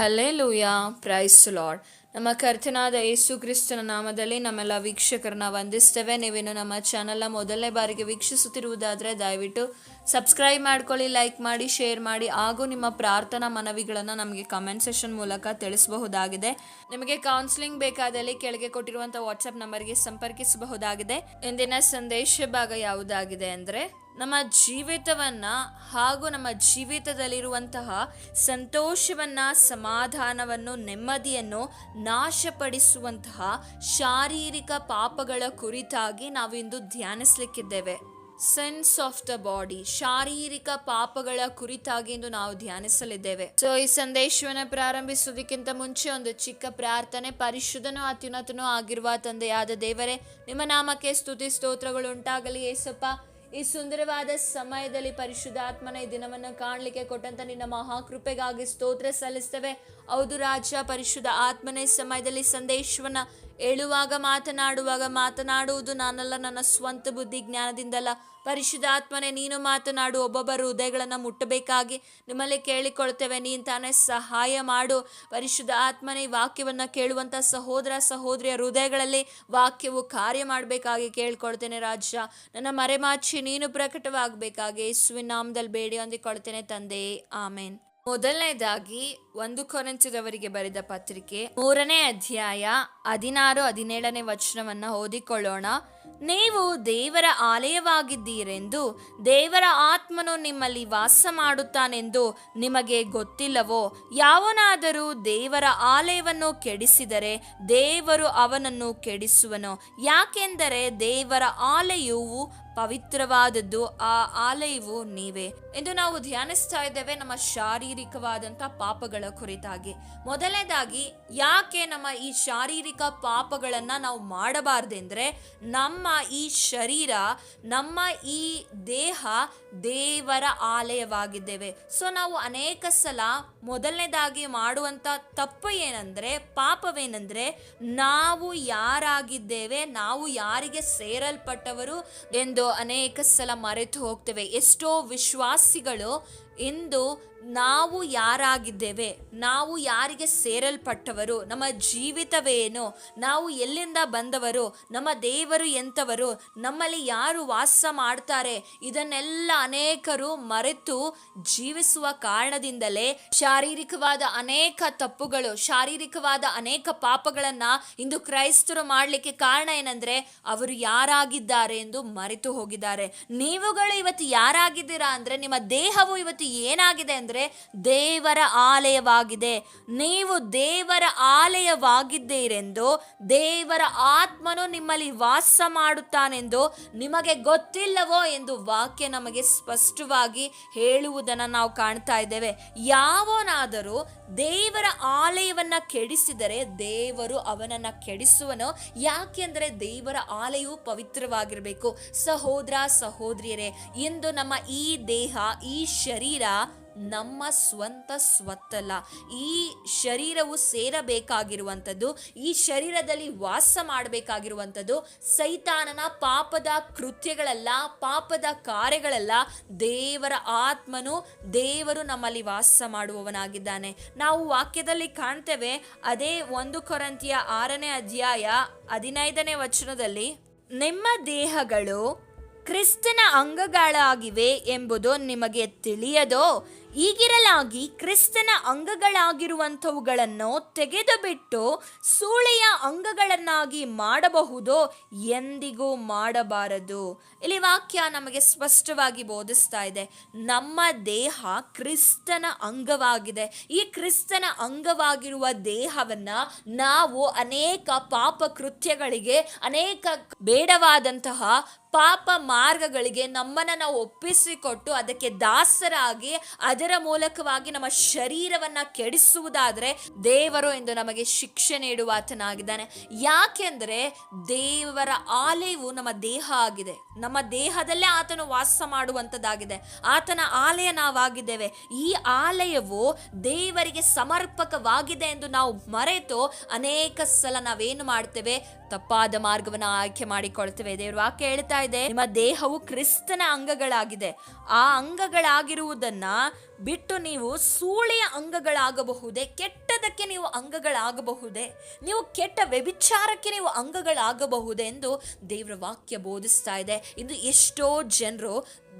Hallelujah. Price lord ನಮ್ಮ ಕರ್ತನಾದ ಯೇಸು ಕ್ರಿಸ್ತನ ನಾಮದಲ್ಲಿ ನಮ್ಮೆಲ್ಲ ವೀಕ್ಷಕರನ್ನ ವಂದಿಸ್ತೇವೆ. ನೀವೇನು ನಮ್ಮ ಚಾನಲ್ನ ಮೊದಲನೇ ಬಾರಿಗೆ ವೀಕ್ಷಿಸುತ್ತಿರುವುದಾದರೆ ದಯವಿಟ್ಟು ಸಬ್ಸ್ಕ್ರೈಬ್ ಮಾಡ್ಕೊಳ್ಳಿ ಲೈಕ್ ಮಾಡಿ ಶೇರ್ ಮಾಡಿ, ಹಾಗೂ ನಿಮ್ಮ ಪ್ರಾರ್ಥನಾ ಮನವಿಗಳನ್ನು ನಮಗೆ ಕಮೆಂಟ್ ಸೆಷನ್ ಮೂಲಕ ತಿಳಿಸಬಹುದಾಗಿದೆ. ನಿಮಗೆ ಕೌನ್ಸಿಲಿಂಗ್ ಬೇಕಾದಲ್ಲಿ ಕೆಳಗೆ ಕೊಟ್ಟಿರುವಂಥ ವಾಟ್ಸಪ್ ನಂಬರ್ಗೆ ಸಂಪರ್ಕಿಸಬಹುದಾಗಿದೆ. ಇಂದಿನ ಸಂದೇಶ ಭಾಗ ಯಾವುದಾಗಿದೆ ಅಂದರೆ ನಮ್ಮ ಜೀವಿತವನ್ನ ಹಾಗೂ ನಮ್ಮ ಜೀವಿತದಲ್ಲಿರುವಂತಹ ಸಂತೋಷವನ್ನ, ಸಮಾಧಾನವನ್ನು, ನೆಮ್ಮದಿಯನ್ನು ನಾಶಪಡಿಸುವಂತಹ ಶಾರೀರಿಕ ಪಾಪಗಳ ಕುರಿತಾಗಿ ನಾವಿಂದು ಧ್ಯಾನಿಸಲಿಕ್ಕಿದ್ದೇವೆ. ಸೆನ್ಸ್ ಆಫ್ ದ ಬಾಡಿ ಶಾರೀರಿಕ ಪಾಪಗಳ ಕುರಿತಾಗಿ ಇಂದು ನಾವು ಧ್ಯಾನಿಸಲಿದ್ದೇವೆ. ಸೊ ಈ ಸಂದೇಶವನ್ನು ಪ್ರಾರಂಭಿಸುವುದಕ್ಕಿಂತ ಮುಂಚೆ ಒಂದು ಚಿಕ್ಕ ಪ್ರಾರ್ಥನೆ, ಪರಿಶುದ್ಧನೂ ಅತ್ಯುನ್ನತನೂ ಆಗಿರುವ ತಂದೆಯಾದ ದೇವರೇ, ನಿಮ್ಮ ನಾಮಕ್ಕೆ ಸ್ತುತಿ, ಸ್ತೋತ್ರಗಳು ಉಂಟಾಗಲಿ, ಏಸಪ್ಪ. ಈ ಸುಂದರವಾದ ಸಮಯದಲ್ಲಿ ಪರಿಶುದ್ಧಾತ್ಮನ ಈ ದಿನವನ್ನು ಕಾಣಲಿಕ್ಕೆ ಕೊಟ್ಟಂತ ನಿನ್ನ ಮಹಾಕೃಪೆಗಾಗಿ ಸ್ತೋತ್ರ ಸಲ್ಲಿಸ್ತೇವೆ. ಹೌದು ರಾಜ, ಪರಿಶುದ್ಧ ಆತ್ಮನೇ ಸಮಯದಲ್ಲಿ ಸಂದೇಶವನ್ನ ಹೇಳುವಾಗ ಮಾತನಾಡುವಾಗ ಮಾತನಾಡುವುದು ನಾನಲ್ಲ, ನನ್ನ ಸ್ವಂತ ಬುದ್ಧಿ ಜ್ಞಾನದಿಂದಲ್ಲ. ಪರಿಶುದ್ಧಾತ್ಮನೇ, ನೀನು ಮಾತನಾಡು, ಒಬ್ಬೊಬ್ಬರ ಹೃದಯಗಳನ್ನು ಮುಟ್ಟಬೇಕಾಗಿ ನಿಮ್ಮಲ್ಲಿ ಕೇಳಿಕೊಳ್ತೇವೆ ನೀನು ತಾನೇ ಸಹಾಯ ಮಾಡು. ಪರಿಶುದ್ಧ ಆತ್ಮನೇ ವಾಕ್ಯವನ್ನು ಕೇಳುವಂಥ ಸಹೋದರ ಸಹೋದರಿಯ ಹೃದಯಗಳಲ್ಲಿ ವಾಕ್ಯವು ಕಾರ್ಯ ಮಾಡಬೇಕಾಗಿ ಕೇಳಿಕೊಳ್ತೇನೆ ರಾಜ. ನನ್ನ ಮರೆಮಾಚಿ, ನೀನು ಪ್ರಕಟವಾಗಬೇಕಾಗಿ ಯೇಸುವಿನ ನಾಮದಲ್ಲಿ ಬೇಡಿ ಹೊಂದಿಕೊಳ್ತೇನೆ ತಂದೆ. ಆಮೇನ್. ಮೊದಲನೇದಾಗಿ ಒಂದು ಕೊರಂಚದವರಿಗೆ ಬರೆದ ಪತ್ರಿಕೆ ಮೂರನೇ ಅಧ್ಯಾಯ ಹದಿನಾರು ಹದಿನೇಳನೇ ವಚನವನ್ನ ಓದಿಕೊಳ್ಳೋಣ. ನೀವು ದೇವರ ಆಲಯವಾಗಿದ್ದೀರೆಂದು, ದೇವರ ಆತ್ಮನು ನಿಮ್ಮಲ್ಲಿ ವಾಸ ಮಾಡುತ್ತಾನೆಂದು ನಿಮಗೆ ಗೊತ್ತಿಲ್ಲವೋ, ಯಾವನಾದರೂ ದೇವರ ಆಲಯವನ್ನು ಕೆಡಿಸಿದರೆ ದೇವರು ಅವನನ್ನು ಕೆಡಿಸುವನು. ಯಾಕೆಂದರೆ ದೇವರ ಆಲಯವು ಪವಿತ್ರವಾದದ್ದು, ಆ ಆಲಯವು ನೀವೇ. ಎಂದು ನಾವು ಧ್ಯಾನಿಸ್ತಾ ಇದ್ದೇವೆ, ನಮ್ಮ ಶಾರೀರಿಕವಾದಂಥ ಪಾಪಗಳ ಕುರಿತಾಗಿ. ಮೊದಲನೇದಾಗಿ, ಯಾಕೆ ನಮ್ಮ ಈ ಶಾರೀರಿಕ ಪಾಪಗಳನ್ನು ನಾವು ಮಾಡಬಾರ್ದೆಂದ್ರೆ, ನಮ್ಮ ಈ ಶರೀರ, ನಮ್ಮ ಈ ದೇಹ ದೇವರ ಆಲಯವಾಗಿದ್ದೇವೆ. ಸೊ, ನಾವು ಅನೇಕ ಸಲ ಮೊದಲನೇದಾಗಿ ಮಾಡುವಂಥ ತಪ್ಪು ಏನಂದರೆ, ಪಾಪವೇನೆಂದರೆ, ನಾವು ಯಾರಾಗಿದ್ದೇವೆ, ನಾವು ಯಾರಿಗೆ ಸೇರಲ್ಪಟ್ಟವರು ಎಂದು ಅನೇಕ ಸಲ ಮರೆತು ಹೋಗ್ತೇವೆ. ಎಷ್ಟೋ ವಿಶ್ವಾಸಿಗಳು ಇಂದು ನಾವು ಯಾರಾಗಿದ್ದೇವೆ, ನಾವು ಯಾರಿಗೆ ಸೇರಲ್ಪಟ್ಟವರು, ನಮ್ಮ ಜೀವಿತವೇನು, ನಾವು ಎಲ್ಲಿಂದ ಬಂದವರು, ನಮ್ಮ ದೇವರು ಎಂಥವರು, ನಮ್ಮಲ್ಲಿ ಯಾರು ವಾಸ ಮಾಡ್ತಾರೆ, ಇದನ್ನೆಲ್ಲ ಅನೇಕರು ಮರೆತು ಜೀವಿಸುವ ಕಾರಣದಿಂದಲೇ ಶಾರೀರಿಕವಾದ ಅನೇಕ ತಪ್ಪುಗಳು, ಶಾರೀರಿಕವಾದ ಅನೇಕ ಪಾಪಗಳನ್ನ ಇಂದು ಕ್ರೈಸ್ತರು ಮಾಡಲಿಕ್ಕೆ ಕಾರಣ ಏನಂದ್ರೆ, ಅವರು ಯಾರಾಗಿದ್ದಾರೆ ಎಂದು ಮರೆತು ಹೋಗಿದ್ದಾರೆ. ನೀವುಗಳು ಇವತ್ತು ಯಾರಾಗಿದ್ದೀರಾ ಅಂದ್ರೆ, ನಿಮ್ಮ ದೇಹವು ಇವತ್ತು ಏನಾಗಿದೆ ದೇವರ ಆಲಯವಾಗಿದೆ. ನೀವು ದೇವರ ಆಲಯವಾಗಿದ್ದೀರೆಂದು ದೇವರ ಆತ್ಮನು ನಿಮ್ಮಲ್ಲಿ ವಾಸ ಮಾಡುತ್ತಾನೆಂದು ನಿಮಗೆ ಗೊತ್ತಿಲ್ಲವೋ ಎಂದು ವಾಕ್ಯ ನಮಗೆ ಸ್ಪಷ್ಟವಾಗಿ ಹೇಳುವುದನ್ನು ನಾವು ಕಾಣ್ತಾ ಇದ್ದೇವೆ. ಯಾವನಾದರೂ ದೇವರ ಆಲಯವನ್ನ ಕೆಡಿಸಿದರೆ ದೇವರು ಅವನನ್ನ ಕೆಡಿಸುವನು. ಯಾಕೆಂದರೆ ದೇವರ ಆಲಯವು ಪವಿತ್ರವಾಗಿರಬೇಕು. ಸಹೋದರ ಸಹೋದರಿಯರೇ, ಇಂದು ನಮ್ಮ ಈ ದೇಹ, ಈ ಶರೀರ ನಮ್ಮ ಸ್ವಂತ ಸ್ವತ್ತಲ್ಲ. ಈ ಶರೀರವು ಸೇರಬೇಕಾಗಿರುವಂಥದ್ದು, ಈ ಶರೀರದಲ್ಲಿ ವಾಸ ಮಾಡಬೇಕಾಗಿರುವಂಥದ್ದು, ಸೈತಾನನ ಪಾಪದ ಕೃತ್ಯಗಳೆಲ್ಲ, ಪಾಪದ ಕಾರ್ಯಗಳೆಲ್ಲ. ದೇವರ ಆತ್ಮನು ದೇವರು ನಮ್ಮಲ್ಲಿ ವಾಸ ಮಾಡುವವನಾಗಿದ್ದಾನೆ. ನಾವು ವಾಕ್ಯದಲ್ಲಿ ಕಾಣ್ತೇವೆ, ಅದೇ ಒಂದು ಕೊರಂತಿಯ ಆರನೇ ಅಧ್ಯಾಯ ಹದಿನೈದನೇ ವಚನದಲ್ಲಿ, ನಿಮ್ಮ ದೇಹಗಳು ಕ್ರಿಸ್ತನ ಅಂಗಗಳಾಗಿವೆ ಎಂಬುದು ನಿಮಗೆ ತಿಳಿಯದೋ? ಈಗಿರಲಾಗಿ ಕ್ರಿಸ್ತನ ಅಂಗಗಳಾಗಿರುವಂಥವುಗಳನ್ನು ತೆಗೆದುಬಿಟ್ಟು ಸೂಳೆಯ ಅಂಗಗಳನ್ನಾಗಿ ಮಾಡಬಹುದೋ ಎಂದಿಗೂ ಮಾಡಬಾರದು. ಇಲ್ಲಿ ವಾಕ್ಯ ನಮಗೆ ಸ್ಪಷ್ಟವಾಗಿ ಬೋಧಿಸ್ತಾ ಇದೆ. ನಮ್ಮ ದೇಹ ಕ್ರಿಸ್ತನ ಅಂಗವಾಗಿದೆ. ಈ ಕ್ರಿಸ್ತನ ಅಂಗವಾಗಿರುವ ದೇಹವನ್ನ ನಾವು ಅನೇಕ ಪಾಪ ಕೃತ್ಯಗಳಿಗೆ, ಅನೇಕ ಬೇಡವಾದಂತಹ ಪಾಪ ಮಾರ್ಗಗಳಿಗೆ ನಮ್ಮನ್ನು ನಾವು ಒಪ್ಪಿಸಿಕೊಟ್ಟು ಅದಕ್ಕೆ ದಾಸರಾಗಿ ಅದರ ಮೂಲಕವಾಗಿ ನಮ್ಮ ಶರೀರವನ್ನ ಕೆಡಿಸುವುದಾದ್ರೆ ದೇವರು ಎಂದು ನಮಗೆ ಶಿಕ್ಷೆ ನೀಡುವ ಆತನಾಗಿದ್ದಾನೆ ಯಾಕೆಂದ್ರೆ ದೇವರ ಆಲಯವು ನಮ್ಮ ದೇಹ ಆಗಿದೆ. ನಮ್ಮ ದೇಹದಲ್ಲೇ ಆತನು ವಾಸ ಮಾಡುವಂಥದ್ದಾಗಿದೆ. ಆತನ ಆಲಯ ನಾವಾಗಿದ್ದೇವೆ. ಈ ಆಲಯವು ದೇವರಿಗೆ ಸಮರ್ಪಕವಾಗಿದೆ ಎಂದು ನಾವು ಮರೆತು ಅನೇಕ ಸಲ ನಾವೇನು ಮಾಡ್ತೇವೆ? ತಪ್ಪಾದ ಮಾರ್ಗವನ್ನು ಆಯ್ಕೆ ಮಾಡಿಕೊಳ್ತೇವೆ. ದೇವರು ವಾಕ್ಯ ಹೇಳ್ತಾ ಇದೆ, ನಿಮ್ಮ ದೇಹವು ಕ್ರಿಸ್ತನ ಅಂಗಗಳಾಗಿದೆ. ಆ ಅಂಗಗಳಾಗಿರುವುದನ್ನ ಬಿಟ್ಟು ನೀವು ಸೂಳೆಯ ಅಂಗಗಳಾಗಬಹುದೇ, ಕೆಟ್ಟದಕ್ಕೆ ನೀವು ಅಂಗಗಳಾಗಬಹುದೇ, ನೀವು ಕೆಟ್ಟ ವ್ಯಭಿಚಾರಕ್ಕೆ ನೀವು ಅಂಗಗಳಾಗಬಹುದೇ ಎಂದು ದೇವರ ವಾಕ್ಯ ಬೋಧಿಸ್ತಾ ಇದೆ. ಇಂದು ಎಷ್ಟೋ ಜನರು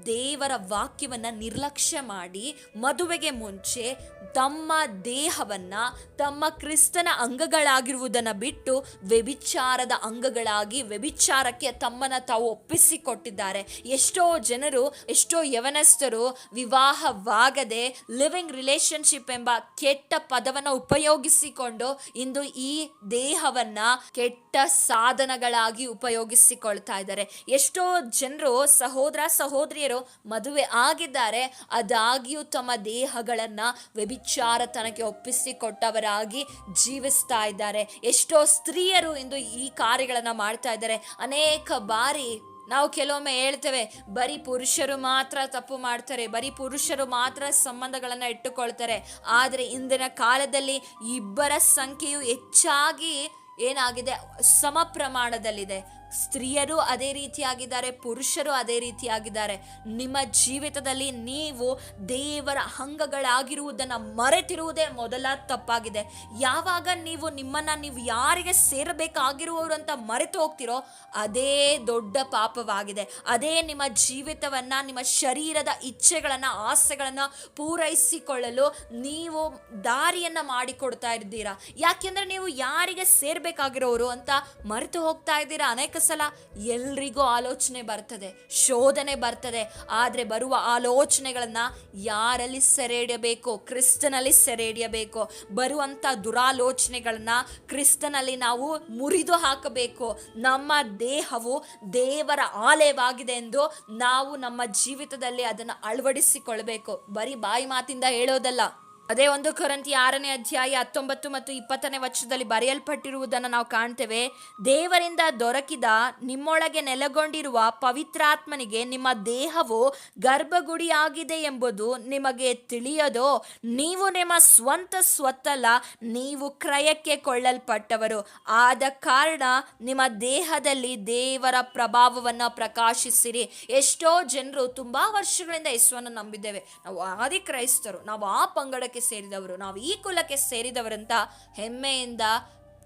ದೇವರ ವಾಕ್ಯವನ್ನ ನಿರ್ಲಕ್ಷ್ಯ ಮಾಡಿ ಮದುವೆಗೆ ಮುಂಚೆ ತಮ್ಮ ದೇಹವನ್ನ, ತಮ್ಮ ಕ್ರಿಸ್ತನ ಅಂಗಗಳಾಗಿರುವುದನ್ನು ಬಿಟ್ಟು ವ್ಯಭಿಚಾರದ ಅಂಗಗಳಾಗಿ ವ್ಯಭಿಚಾರಕ್ಕೆ ತಮ್ಮನ್ನ ತಾವು ಒಪ್ಪಿಸಿಕೊಟ್ಟಿದ್ದಾರೆ. ಎಷ್ಟೋ ಜನರು, ಎಷ್ಟೋ ಯವನಸ್ಥರು ವಿವಾಹವಾಗದೆ ಲಿವಿಂಗ್ ರಿಲೇಶನ್ಶಿಪ್ ಎಂಬ ಕೆಟ್ಟ ಪದವನ್ನು ಉಪಯೋಗಿಸಿಕೊಂಡು ಇಂದು ಈ ದೇಹವನ್ನ ಕೆಟ್ಟ ಸಾಧನಗಳಾಗಿ ಉಪಯೋಗಿಸಿಕೊಳ್ತಾ ಇದ್ದಾರೆ. ಎಷ್ಟೋ ಜನರು ಸಹೋದರ, ಸಹೋದರಿಯರು ಮದುವೆ ಆಗಿದ್ದಾರೆ, ಅದಾಗಿಯೂ ತಮ್ಮ ದೇಹಗಳನ್ನ ವ್ಯಭಿಚಾರತನಕ್ಕೆ ಒಪ್ಪಿಸಿಕೊಟ್ಟವರಾಗಿ ಜೀವಿಸ್ತಾ ಇದ್ದಾರೆ. ಎಷ್ಟೋ ಸ್ತ್ರೀಯರು ಇಂದು ಈ ಕಾರ್ಯಗಳನ್ನ ಮಾಡ್ತಾ ಇದ್ದಾರೆ. ಅನೇಕ ಬಾರಿ ನಾವು ಕೆಲವೊಮ್ಮೆ ಹೇಳ್ತೇವೆ, ಬರೀ ಪುರುಷರು ಮಾತ್ರ ತಪ್ಪು ಮಾಡ್ತಾರೆ, ಬರೀ ಪುರುಷರು ಮಾತ್ರ ಸಂಬಂಧಗಳನ್ನು ಇಟ್ಟುಕೊಳ್ತಾರೆ. ಆದರೆ ಇಂದಿನ ಕಾಲದಲ್ಲಿ ಇಬ್ಬರ ಸಂಖ್ಯೆಯು ಹೆಚ್ಚಾಗಿ ಏನಾಗಿದೆ? ಸಮ ಪ್ರಮಾಣದಲ್ಲಿದೆ ಸ್ತ್ರೀಯರು ಅದೇ ರೀತಿಯಾಗಿದ್ದಾರೆ, ಪುರುಷರು ಅದೇ ರೀತಿಯಾಗಿದ್ದಾರೆ. ನಿಮ್ಮ ಜೀವಿತದಲ್ಲಿ ನೀವು ದೇವರ ಅಂಗಗಳಾಗಿರುವುದನ್ನು ಮರೆತಿರುವುದೇ ಮೊದಲ ತಪ್ಪಾಗಿದೆ. ಯಾವಾಗ ನೀವು ನಿಮ್ಮನ್ನು ನೀವು ಯಾರಿಗೆ ಸೇರಬೇಕಾಗಿರುವವರು ಅಂತ ಮರೆತು ಹೋಗ್ತಿರೋ, ಅದೇ ದೊಡ್ಡ ಪಾಪವಾಗಿದೆ. ಅದೇ ನಿಮ್ಮ ಜೀವಿತವನ್ನು, ನಿಮ್ಮ ಶರೀರದ ಇಚ್ಛೆಗಳನ್ನು, ಆಸೆಗಳನ್ನು ಪೂರೈಸಿಕೊಳ್ಳಲು ನೀವು ದಾರಿಯನ್ನು ಮಾಡಿಕೊಡ್ತಾ ಇದ್ದೀರಾ? ಯಾಕೆಂದರೆ ನೀವು ಯಾರಿಗೆ ಸೇರಬೇಕಾಗಿರೋರು ಅಂತ ಮರೆತು ಹೋಗ್ತಾ ಇದ್ದೀರಾ? ಅನೇಕ ಸಲ ಎಲ್ರಿಗೂ ಆಲೋಚನೆ ಬರ್ತದೆ, ಶೋಧನೆ ಬರ್ತದೆ. ಆದರೆ ಬರುವ ಆಲೋಚನೆಗಳನ್ನ ಯಾರಲ್ಲಿ ಸೆರೆ ಹಿಡಿಯಬೇಕು ಕ್ರಿಸ್ತನಲ್ಲಿ ಸೆರೆ ಹಿಡಿಯಬೇಕು ಬರುವಂಥ ದುರಾಲೋಚನೆಗಳನ್ನ ಕ್ರಿಸ್ತನಲ್ಲಿ ನಾವು ಮುರಿದು ಹಾಕಬೇಕು. ನಮ್ಮ ದೇಹವು ದೇವರ ಆಲಯವಾಗಿದೆ ಎಂದು ನಾವು ನಮ್ಮ ಜೀವಿತದಲ್ಲಿ ಅದನ್ನು ಅಳವಡಿಸಿಕೊಳ್ಬೇಕು. ಬರೀ ಬಾಯಿ ಮಾತಿಂದ ಹೇಳೋದಲ್ಲ. ಅದೇ ಒಂದು ಕೊರಂತಿ ಆರನೇ ಅಧ್ಯಾಯ ಹತ್ತೊಂಬತ್ತು ಮತ್ತು ಇಪ್ಪತ್ತನೇ ವರ್ಷದಲ್ಲಿ ಬರೆಯಲ್ಪಟ್ಟಿರುವುದನ್ನು ನಾವು ಕಾಣ್ತೇವೆ. ದೇವರಿಂದ ದೊರಕಿದ ನಿಮ್ಮೊಳಗೆ ನೆಲೆಗೊಂಡಿರುವ ಪವಿತ್ರಾತ್ಮನಿಗೆ ನಿಮ್ಮ ದೇಹವು ಗರ್ಭಗುಡಿಯಾಗಿದೆ ಎಂಬುದು ನಿಮಗೆ ತಿಳಿಯದೋ? ನೀವು ನಿಮ್ಮ ಸ್ವಂತ ಸ್ವತ್ತಲ್ಲ, ನೀವು ಕ್ರಯಕ್ಕೆ ಕೊಳ್ಳಲ್ಪಟ್ಟವರು. ಆದ ಕಾರಣ ನಿಮ್ಮ ದೇಹದಲ್ಲಿ ದೇವರ ಪ್ರಭಾವವನ್ನು ಪ್ರಕಾಶಿಸಿರಿ. ಎಷ್ಟೋ ಜನರು ತುಂಬಾ ವರ್ಷಗಳಿಂದ ಯೇಸುವನ್ನು ನಂಬಿದ್ದೇವೆ. ನಾವು ಆದಿ ಕ್ರೈಸ್ತರು ನಾವು ಆ ಪಂಗಡಕ್ಕೆ ಸೇರಿದವರು. ನಾವು ಈ ಕುಲಕ್ಕೆ ಸೇರಿದವರಂತ ಹೆಮ್ಮೆಯಿಂದ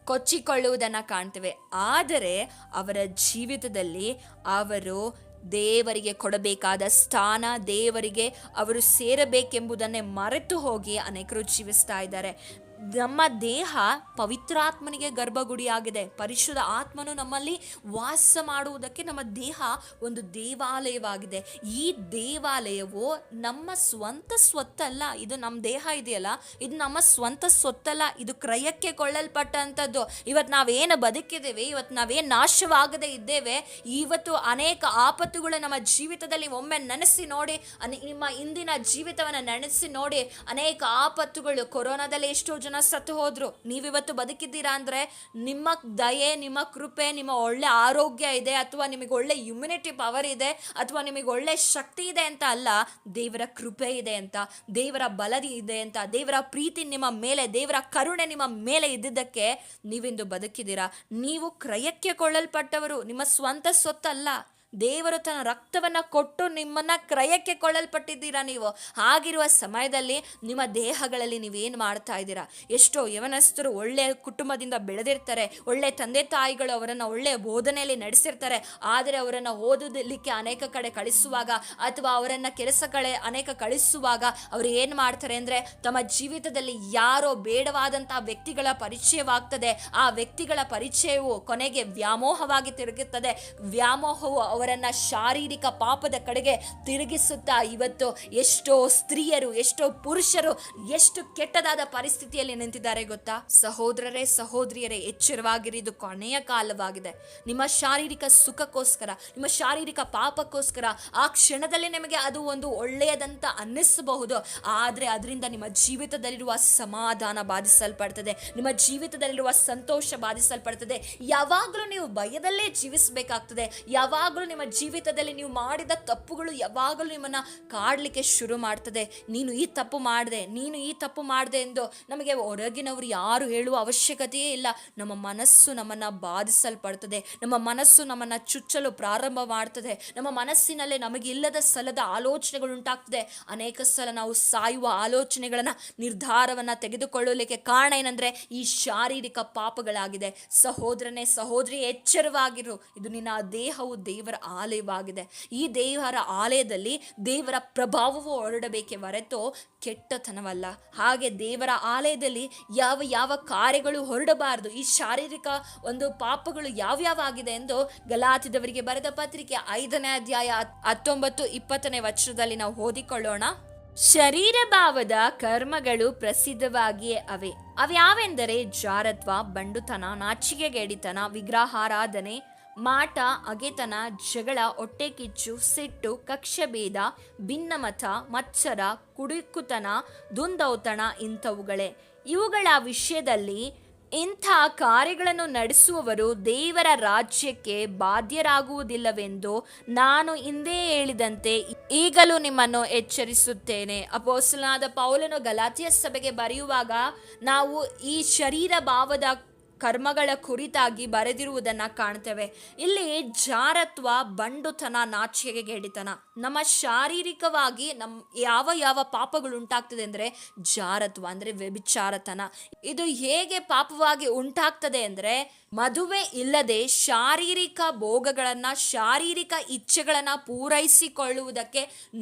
ಕೊಚ್ಚಿಕೊಳ್ಳುವುದನ್ನು ಕಾಣ್ತೇವೆ. ಆದರೆ ಅವರ ಜೀವಿತದಲ್ಲಿ ಅವರು ದೇವರಿಗೆ ಕೊಡಬೇಕಾದ ಸ್ಥಾನ, ದೇವರಿಗೆ ಅವರು ಸೇರಬೇಕೆಂಬುದನ್ನೇ ಮರೆತು ಹೋಗಿ ಅನೇಕರು ಜೀವಿಸ್ತಾ ಇದ್ದಾರೆ. ನಮ್ಮ ದೇಹ ಪವಿತ್ರಾತ್ಮನಿಗೆ ಗರ್ಭಗುಡಿಯಾಗಿದೆ. ಪರಿಶುದ್ಧ ಆತ್ಮನು ನಮ್ಮಲ್ಲಿ ವಾಸ ಮಾಡುವುದಕ್ಕೆ ನಮ್ಮ ದೇಹ ಒಂದು ದೇವಾಲಯವಾಗಿದೆ. ಈ ದೇವಾಲಯವು ನಮ್ಮ ಸ್ವಂತ ಸ್ವತ್ತಲ್ಲ, ಇದು ನಮ್ಮ ದೇಹ ಇದೆಯಲ್ಲ? ಇದು ನಮ್ಮ ಸ್ವಂತ ಸ್ವತ್ತಲ್ಲ, ಇದು ಕ್ರಯಕ್ಕೆ ಕೊಳ್ಳಲ್ಪಟ್ಟಂಥದ್ದು. ಇವತ್ತು ನಾವೇನು ಬದುಕಿದ್ದೇವೆ, ಇವತ್ತು ನಾವೇನು ನಾಶವಾಗದೇ ಇದ್ದೇವೆ, ಇವತ್ತು ಅನೇಕ ಆಪತ್ತುಗಳು ನಮ್ಮ ಜೀವಿತದಲ್ಲಿ ಒಮ್ಮೆ ನೆನೆಸಿ ನೋಡಿ ನಿಮ್ಮ ಇಂದಿನ ಜೀವಿತವನ್ನು ನೆನೆಸಿ ನೋಡಿ, ಅನೇಕ ಆಪತ್ತುಗಳು ಕೊರೋನಾದಲ್ಲಿ ಎಷ್ಟೋ ಜನ ಸತ್ತು ಹೋದ್ರು. ನೀವಿವತ್ತು ಬದುಕಿದ್ದೀರಾ ಅಂದ್ರೆ ನಿಮ್ಮ ದಯೆ, ನಿಮ್ಮ ಕೃಪೆ, ನಿಮ್ಮ ಒಳ್ಳೆ ಆರೋಗ್ಯ ಇದೆ ಅಥವಾ ನಿಮಗೆ ಒಳ್ಳೆ ಇಮ್ಯುನಿಟಿ ಪವರ್ ಇದೆ ಅಥವಾ ನಿಮಗೆ ಒಳ್ಳೆ ಶಕ್ತಿ ಇದೆ ಅಂತ ಅಲ್ಲ, ದೇವರ ಕೃಪೆ ಇದೆ ಅಂತ, ದೇವರ ಬಲದಿ ಇದೆ ಅಂತ, ದೇವರ ಪ್ರೀತಿ ನಿಮ್ಮ ಮೇಲೆ, ದೇವರ ಕರುಣೆ ನಿಮ್ಮ ಮೇಲೆ ಇದ್ದಿದ್ದಕ್ಕೆ ನೀವಿಂದು ಬದುಕಿದ್ದೀರಾ. ನೀವು ಕ್ರಯಕ್ಕೆ ಕೊಳ್ಳಲ್ಪಟ್ಟವರು, ನಿಮ್ಮ ಸ್ವಂತ ಸೊತ್ತಲ್ಲ ದೇವರು ತನ್ನ ರಕ್ತವನ್ನು ಕೊಟ್ಟು ನಿಮ್ಮನ್ನ ಕ್ರಯಕ್ಕೆ ಕೊಳ್ಳಲ್ಪಟ್ಟಿದ್ದೀರಾ ನೀವು? ಆಗಿರುವ ಸಮಯದಲ್ಲಿ ನಿಮ್ಮ ದೇಹಗಳಲ್ಲಿ ನೀವೇನು ಮಾಡ್ತಾ ಇದ್ದೀರಾ? ಎಷ್ಟೋ ಯವನಸ್ಥರು ಒಳ್ಳೆಯ ಕುಟುಂಬದಿಂದ ಬೆಳೆದಿರ್ತಾರೆ, ಒಳ್ಳೆ ತಂದೆ ತಾಯಿಗಳು ಅವರನ್ನು ಒಳ್ಳೆಯ ಬೋಧನೆಯಲ್ಲಿ ನಡೆಸಿರ್ತಾರೆ, ಆದರೆ ಅವರನ್ನು ಓದಲಿಕ್ಕೆ ಅನೇಕ ಕಡೆ ಕಳಿಸುವಾಗ ಅಥವಾ ಅವರನ್ನು ಕೆಲಸ ಅನೇಕ ಕಳಿಸುವಾಗ ಅವರು ಏನು ಮಾಡ್ತಾರೆ ಅಂದರೆ ತಮ್ಮ ಜೀವಿತದಲ್ಲಿ ಯಾರೋ ಬೇಡವಾದಂಥ ವ್ಯಕ್ತಿಗಳ ಪರಿಚಯವಾಗ್ತದೆ. ಆ ವ್ಯಕ್ತಿಗಳ ಪರಿಚಯವು ಕೊನೆಗೆ ವ್ಯಾಮೋಹವಾಗಿ ತಿರುಗುತ್ತದೆ. ವ್ಯಾಮೋಹವು ಅವರನ್ನ ಶಾರೀರಿಕ ಪಾಪದ ಕಡೆಗೆ ತಿರುಗಿಸುತ್ತಾ ಇವತ್ತು ಎಷ್ಟೋ ಸ್ತ್ರೀಯರು, ಎಷ್ಟೋ ಪುರುಷರು ಎಷ್ಟು ಕೆಟ್ಟದಾದ ಪರಿಸ್ಥಿತಿಯಲ್ಲಿ ನಿಂತಿದ್ದಾರೆ ಗೊತ್ತಾ? ಸಹೋದರರೇ, ಸಹೋದರಿಯರೇ ಎಚ್ಚರವಾಗಿರಿ ಇದು ಕೊನೆಯ ಕಾಲವಾಗಿದೆ. ನಿಮ್ಮ ಶಾರೀರಿಕ ಸುಖಕ್ಕೋಸ್ಕರ, ನಿಮ್ಮ ಶಾರೀರಿಕ ಪಾಪಕ್ಕೋಸ್ಕರ ಆ ಕ್ಷಣದಲ್ಲಿ ನಿಮಗೆ ಅದು ಒಂದು ಒಳ್ಳೆಯದಂತ ಅನ್ನಿಸಬಹುದು. ಆದರೆ ಅದರಿಂದ ನಿಮ್ಮ ಜೀವಿತದಲ್ಲಿರುವ ಸಮಾಧಾನ ಬಾಧಿಸಲ್ಪಡ್ತದೆ. ನಿಮ್ಮ ಜೀವಿತದಲ್ಲಿರುವ ಸಂತೋಷ ಬಾಧಿಸಲ್ಪಡ್ತದೆ. ಯಾವಾಗಲೂ ನೀವು ಭಯದಲ್ಲೇ ಜೀವಿಸಬೇಕಾಗ್ತದೆ. ಯಾವಾಗಲೂ ನಿಮ್ಮ ಜೀವಿತದಲ್ಲಿ ನೀವು ಮಾಡಿದ ತಪ್ಪುಗಳು ಯಾವಾಗಲೂ ನಿಮ್ಮನ್ನ ಕಾಡಲಿಕ್ಕೆ ಶುರು ಮಾಡ್ತದೆ. ನೀನು ಈ ತಪ್ಪು ಮಾಡಿದೆ, ನೀನು ಈ ತಪ್ಪು ಮಾಡಿದೆ ಎಂದು ನಮಗೆ ಹೊರಗಿನವರು ಯಾರು ಹೇಳುವ ಅವಶ್ಯಕತೆಯೇ ಇಲ್ಲ. ನಮ್ಮ ಮನಸ್ಸು ನಮ್ಮನ್ನ ಬಾಧಿಸಲ್ಪಡ್ತದೆ. ನಮ್ಮ ಮನಸ್ಸು ನಮ್ಮನ್ನ ಚುಚ್ಚಲು ಪ್ರಾರಂಭ ಮಾಡ್ತದೆ. ನಮ್ಮ ಮನಸ್ಸಿನಲ್ಲೇ ನಮಗೆ ಇಲ್ಲದ ಸಲದ ಆಲೋಚನೆಗಳು ಉಂಟಾಗ್ತದೆ ಅನೇಕ ಸಲ ನಾವು ಸಾಯುವ ಆಲೋಚನೆಗಳನ್ನು, ನಿರ್ಧಾರವನ್ನ ತೆಗೆದುಕೊಳ್ಳಲಿಕ್ಕೆ ಕಾರಣ ಏನಂದ್ರೆ, ಈ ಶಾರೀರಿಕ ಪಾಪಗಳಾಗಿದೆ. ಸಹೋದರನೇ, ಸಹೋದರಿ ಎಚ್ಚರವಾಗಿರು. ಇದು ನಿನ್ನ ದೇಹವು ದೇವರ ಆಲಯವಾಗಿದೆ. ಈ ದೇವರ ಆಲಯದಲ್ಲಿ ದೇವರ ಪ್ರಭಾವವು ಹೊರಡಬೇಕೆ ಹೊರತು ಕೆಟ್ಟತನವಲ್ಲ. ಹಾಗೆ ದೇವರ ಆಲಯದಲ್ಲಿ ಯಾವ ಯಾವ ಕಾರ್ಯಗಳು ಹೊರಡಬಾರದು, ಈ ಶಾರೀರಿಕ ಒಂದು ಪಾಪಗಳು ಯಾವ್ಯಾವ ಆಗಿದೆ ಎಂದು ಗಲಾತಿದವರಿಗೆ ಬರೆದ ಪತ್ರಿಕೆ ಐದನೇ ಅಧ್ಯಾಯ ಹತ್- ಹತ್ತೊಂಬತ್ತು ಇಪ್ಪತ್ತನೇ ವರ್ಷದಲ್ಲಿ ನಾವು ಓದಿಕೊಳ್ಳೋಣ. ಶರೀರ ಭಾವದ ಕರ್ಮಗಳು ಪ್ರಸಿದ್ಧವಾಗಿಯೇ ಅವೆ. ಅವ್ಯಾವೆಂದರೆ ಜಾರತ್ವ, ಬಂಡುತನ, ನಾಚಿಕೆಗೇಡಿತನ, ವಿಗ್ರಹಾರಾಧನೆ ಮಾಟ, ಅಗೆತನ, ಜಗಳ, ಹೊಟ್ಟೆಕಿಚ್ಚು, ಸಿಟ್ಟು, ಕಕ್ಷಭೇದ, ಭಿನ್ನಮತ ಮಚ್ಚರ ಕುಡುಕುತನ ದುಂದೌತಣ ಇಂಥವುಗಳೇ. ಇವುಗಳ ವಿಷಯದಲ್ಲಿ ಇಂಥ ಕಾರ್ಯಗಳನ್ನು ನಡೆಸುವವರು ದೇವರ ರಾಜ್ಯಕ್ಕೆ ಬಾಧ್ಯರಾಗುವುದಿಲ್ಲವೆಂದು ನಾನು ಹಿಂದೆ ಹೇಳಿದಂತೆ ಈಗಲೂ ನಿಮ್ಮನ್ನು ಎಚ್ಚರಿಸುತ್ತೇನೆ. ಅಪೋಸಲಾದ ಪೌಲನು ಗಲಾತಿಯ ಸಭೆಗೆ ಬರೆಯುವಾಗ ನಾವು ಈ ಶರೀರ ಭಾವದ ಕರ್ಮಗಳ ಕುರಿತಾಗಿ ಬರೆದಿರುವುದನ್ನ ಕಾಣ್ತೇವೆ. ಇಲ್ಲಿ ಜಾರತ್ವ, ಬಂಡುತನ ನಾಚಿಕೆಗೆಡಿತನ ನಮ್ಮ ಶಾರೀರಿಕವಾಗಿ ನಮ್ ಯಾವ ಯಾವ ಪಾಪಗಳು ಉಂಟಾಗ್ತದೆ ಅಂದ್ರೆ ಜಾರತ್ವ ಅಂದ್ರೆ ವ್ಯಭಿಚಾರತನ. ಇದು ಹೇಗೆ ಪಾಪವಾಗಿ ಉಂಟಾಗ್ತದೆ ಅಂದ್ರೆ ಮದುವೆ ಇಲ್ಲದೆ ಶಾರೀರಿಕ ಭೋಗಗಳನ್ನು, ಶಾರೀರಿಕ ಇಚ್ಛೆಗಳನ್ನು ಪೂರೈಸಿಕೊಳ್ಳುವುದಕ್ಕೆ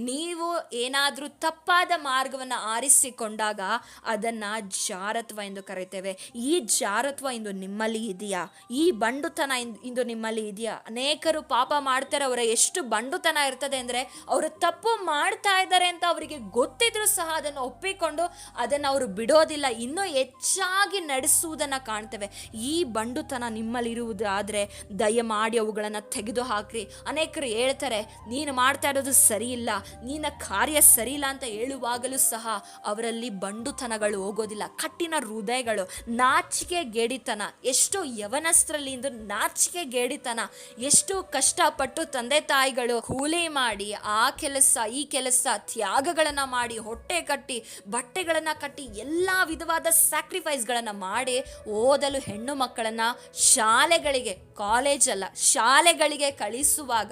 ನೀವು ಏನಾದರೂ ತಪ್ಪಾದ ಮಾರ್ಗವನ್ನು ಆರಿಸಿಕೊಂಡಾಗ ಅದನ್ನು ಜಾರತ್ವ ಎಂದು ಕರೀತೇವೆ. ಈ ಜಾರತ್ವ ಇಂದು ನಿಮ್ಮಲ್ಲಿ ಇದೆಯಾ? ಈ ಬಂಡುತನ ಇಂದು ನಿಮ್ಮಲ್ಲಿ ಇದೆಯಾ? ಅನೇಕರು ಪಾಪ ಮಾಡ್ತಾರೆ, ಅವರ ಎಷ್ಟು ಬಂಡುತನ ಇರ್ತದೆ ಅಂದರೆ ಅವರು ತಪ್ಪು ಮಾಡ್ತಾ ಇದ್ದಾರೆ ಅಂತ ಅವರಿಗೆ ಗೊತ್ತಿದ್ರೂ ಸಹ ಅದನ್ನು ಒಪ್ಪಿಕೊಂಡು ಅದನ್ನು ಅವರು ಬಿಡೋದಿಲ್ಲ. ಇನ್ನೂ ಹೆಚ್ಚಾಗಿ ನಡೆಸುವುದನ್ನು ಕಾಣ್ತೇವೆ. ಈ ಬಂಡುತನ ನಿಮ್ಮಲ್ಲಿರುವುದಾದ್ರೆ ದಯಮಾಡಿ ಅವುಗಳನ್ನು ತೆಗೆದು ಹಾಕ್ರಿ ಅನೇಕರು ಹೇಳ್ತಾರೆ, ನೀನು ಮಾಡ್ತಾ ಇರೋದು ಸರಿ ಇಲ್ಲ ನಿನ್ನ ಕಾರ್ಯ ಸರಿ ಇಲ್ಲ ಅಂತ ಹೇಳುವಾಗಲೂ ಸಹ ಅವರಲ್ಲಿ ಬಂಡುತನಗಳು ಹೋಗೋದಿಲ್ಲ ಕಟ್ಟಿನ ಹೃದಯಗಳು, ನಾಚಿಕೆ ಗೇಡಿತನ, ಎಷ್ಟೋ ಯವನಸ್ಥರಲ್ಲಿ ಇಂದು ನಾಚಿಕೆ ಗೇಡಿತನ, ಎಷ್ಟು ಕಷ್ಟಪಟ್ಟು ತಂದೆ ತಾಯಿಗಳು ಕೂಲಿ ಮಾಡಿ ಆ ಕೆಲಸ, ಈ ಕೆಲಸ, ತ್ಯಾಗಗಳನ್ನ ಮಾಡಿ, ಹೊಟ್ಟೆ ಕಟ್ಟಿ, ಬಟ್ಟೆಗಳನ್ನ ಕಟ್ಟಿ, ಎಲ್ಲಾ ವಿಧವಾದ ಸ್ಯಾಕ್ರಿಫೈಸ್ಗಳನ್ನ ಮಾಡಿ, ಓದಲು ಹೆಣ್ಣು ಮಕ್ಕಳನ್ನ ಶಾಲೆಗಳಿಗೆ ಕಾಲೇಜ್ ಅಲ್ಲ, ಶಾಲೆಗಳಿಗೆ ಕಳಿಸುವಾಗ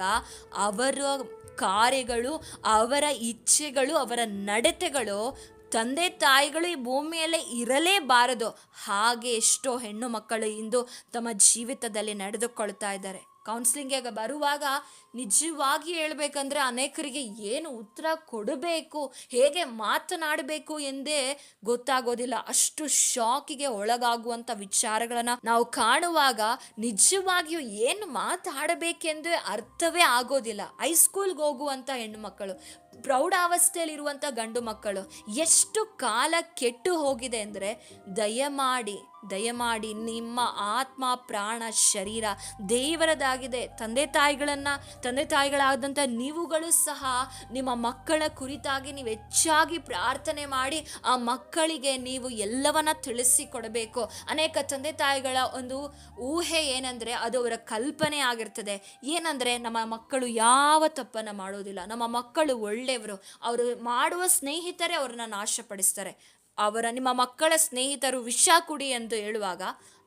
ಅವರ ಕಾರ್ಯಗಳು, ಅವರ ಇಚ್ಛೆಗಳು, ಅವರ ನಡತೆಗಳು ತಂದೆ ತಾಯಿಗಳು ಈ ಭೂಮಿಯಲ್ಲೇ ಇರಲೇಬಾರದು. ಹಾಗೆ ಎಷ್ಟೋ ಹೆಣ್ಣು ಮಕ್ಕಳು ಇಂದು ತಮ್ಮ ಜೀವಿತದಲ್ಲಿ ನಡೆದುಕೊಳ್ತಾ ಇದ್ದಾರೆ. ಕೌನ್ಸಿಲಿಂಗಿಗೆ ಬರುವಾಗ ನಿಜವಾಗಿ ಹೇಳ್ಬೇಕಂದ್ರೆ ಅನೇಕರಿಗೆ ಏನು ಉತ್ತರ ಕೊಡಬೇಕು, ಹೇಗೆ ಮಾತನಾಡಬೇಕು ಎಂದೇ ಗೊತ್ತಾಗೋದಿಲ್ಲ. ಅಷ್ಟು ಶಾಕಿಗೆ ಒಳಗಾಗುವಂಥ ವಿಚಾರಗಳನ್ನ ನಾವು ಕಾಣುವಾಗ ನಿಜವಾಗಿಯೂ ಏನು ಮಾತಾಡಬೇಕೆಂದು ಅರ್ಥವೇ ಆಗೋದಿಲ್ಲ. ಹೈಸ್ಕೂಲ್ಗೆ ಹೋಗುವಂಥ ಹೆಣ್ಣು ಮಕ್ಕಳು ಪ್ರೌಢಾವಸ್ಥೆಯಲ್ಲಿರುವಂಥ ಗಂಡು ಮಕ್ಕಳು ಎಷ್ಟು ಕಾಲ ಕೆಟ್ಟು ಹೋಗಿದೆ ಅಂದರೆ ದಯಮಾಡಿ ದಯಮಾಡಿ ನಿಮ್ಮ ಆತ್ಮ, ಪ್ರಾಣ, ಶರೀರ ದೇವರದಾಗಿದೆ. ತಂದೆ ತಾಯಿಗಳನ್ನು, ತಂದೆ ತಾಯಿಗಳಾದಂಥ ನೀವುಗಳು ಸಹ ನಿಮ್ಮ ಮಕ್ಕಳ ಕುರಿತಾಗಿ ನೀವು ಹೆಚ್ಚಾಗಿ ಪ್ರಾರ್ಥನೆ ಮಾಡಿ ಆ ಮಕ್ಕಳಿಗೆ ನೀವು ಎಲ್ಲವನ್ನ ತಿಳಿಸಿಕೊಡಬೇಕು. ಅನೇಕ ತಂದೆ ತಾಯಿಗಳ ಒಂದು ಊಹೆ ಏನಂದರೆ ಅದು ಅವರ ಕಲ್ಪನೆ ಆಗಿರ್ತದೆ. ಏನಂದರೆ ನಮ್ಮ ಮಕ್ಕಳು ಯಾವ ತಪ್ಪನ್ನು ಮಾಡೋದಿಲ್ಲ. ನಮ್ಮ ಮಕ್ಕಳು ಒಳ್ಳೆಯವರು. ಅವರು ಮಾಡುವ ಸ್ನೇಹಿತರೇ ಅವ್ರನ್ನ ನಾಶಪಡಿಸ್ತಾರೆ. ಅವರ, ನಿಮ್ಮ ಮಕ್ಕಳ ಸ್ನೇಹಿತರು ವಿಷ ಕುಡಿ ಎಂದು ಹೇಳುವಾಗ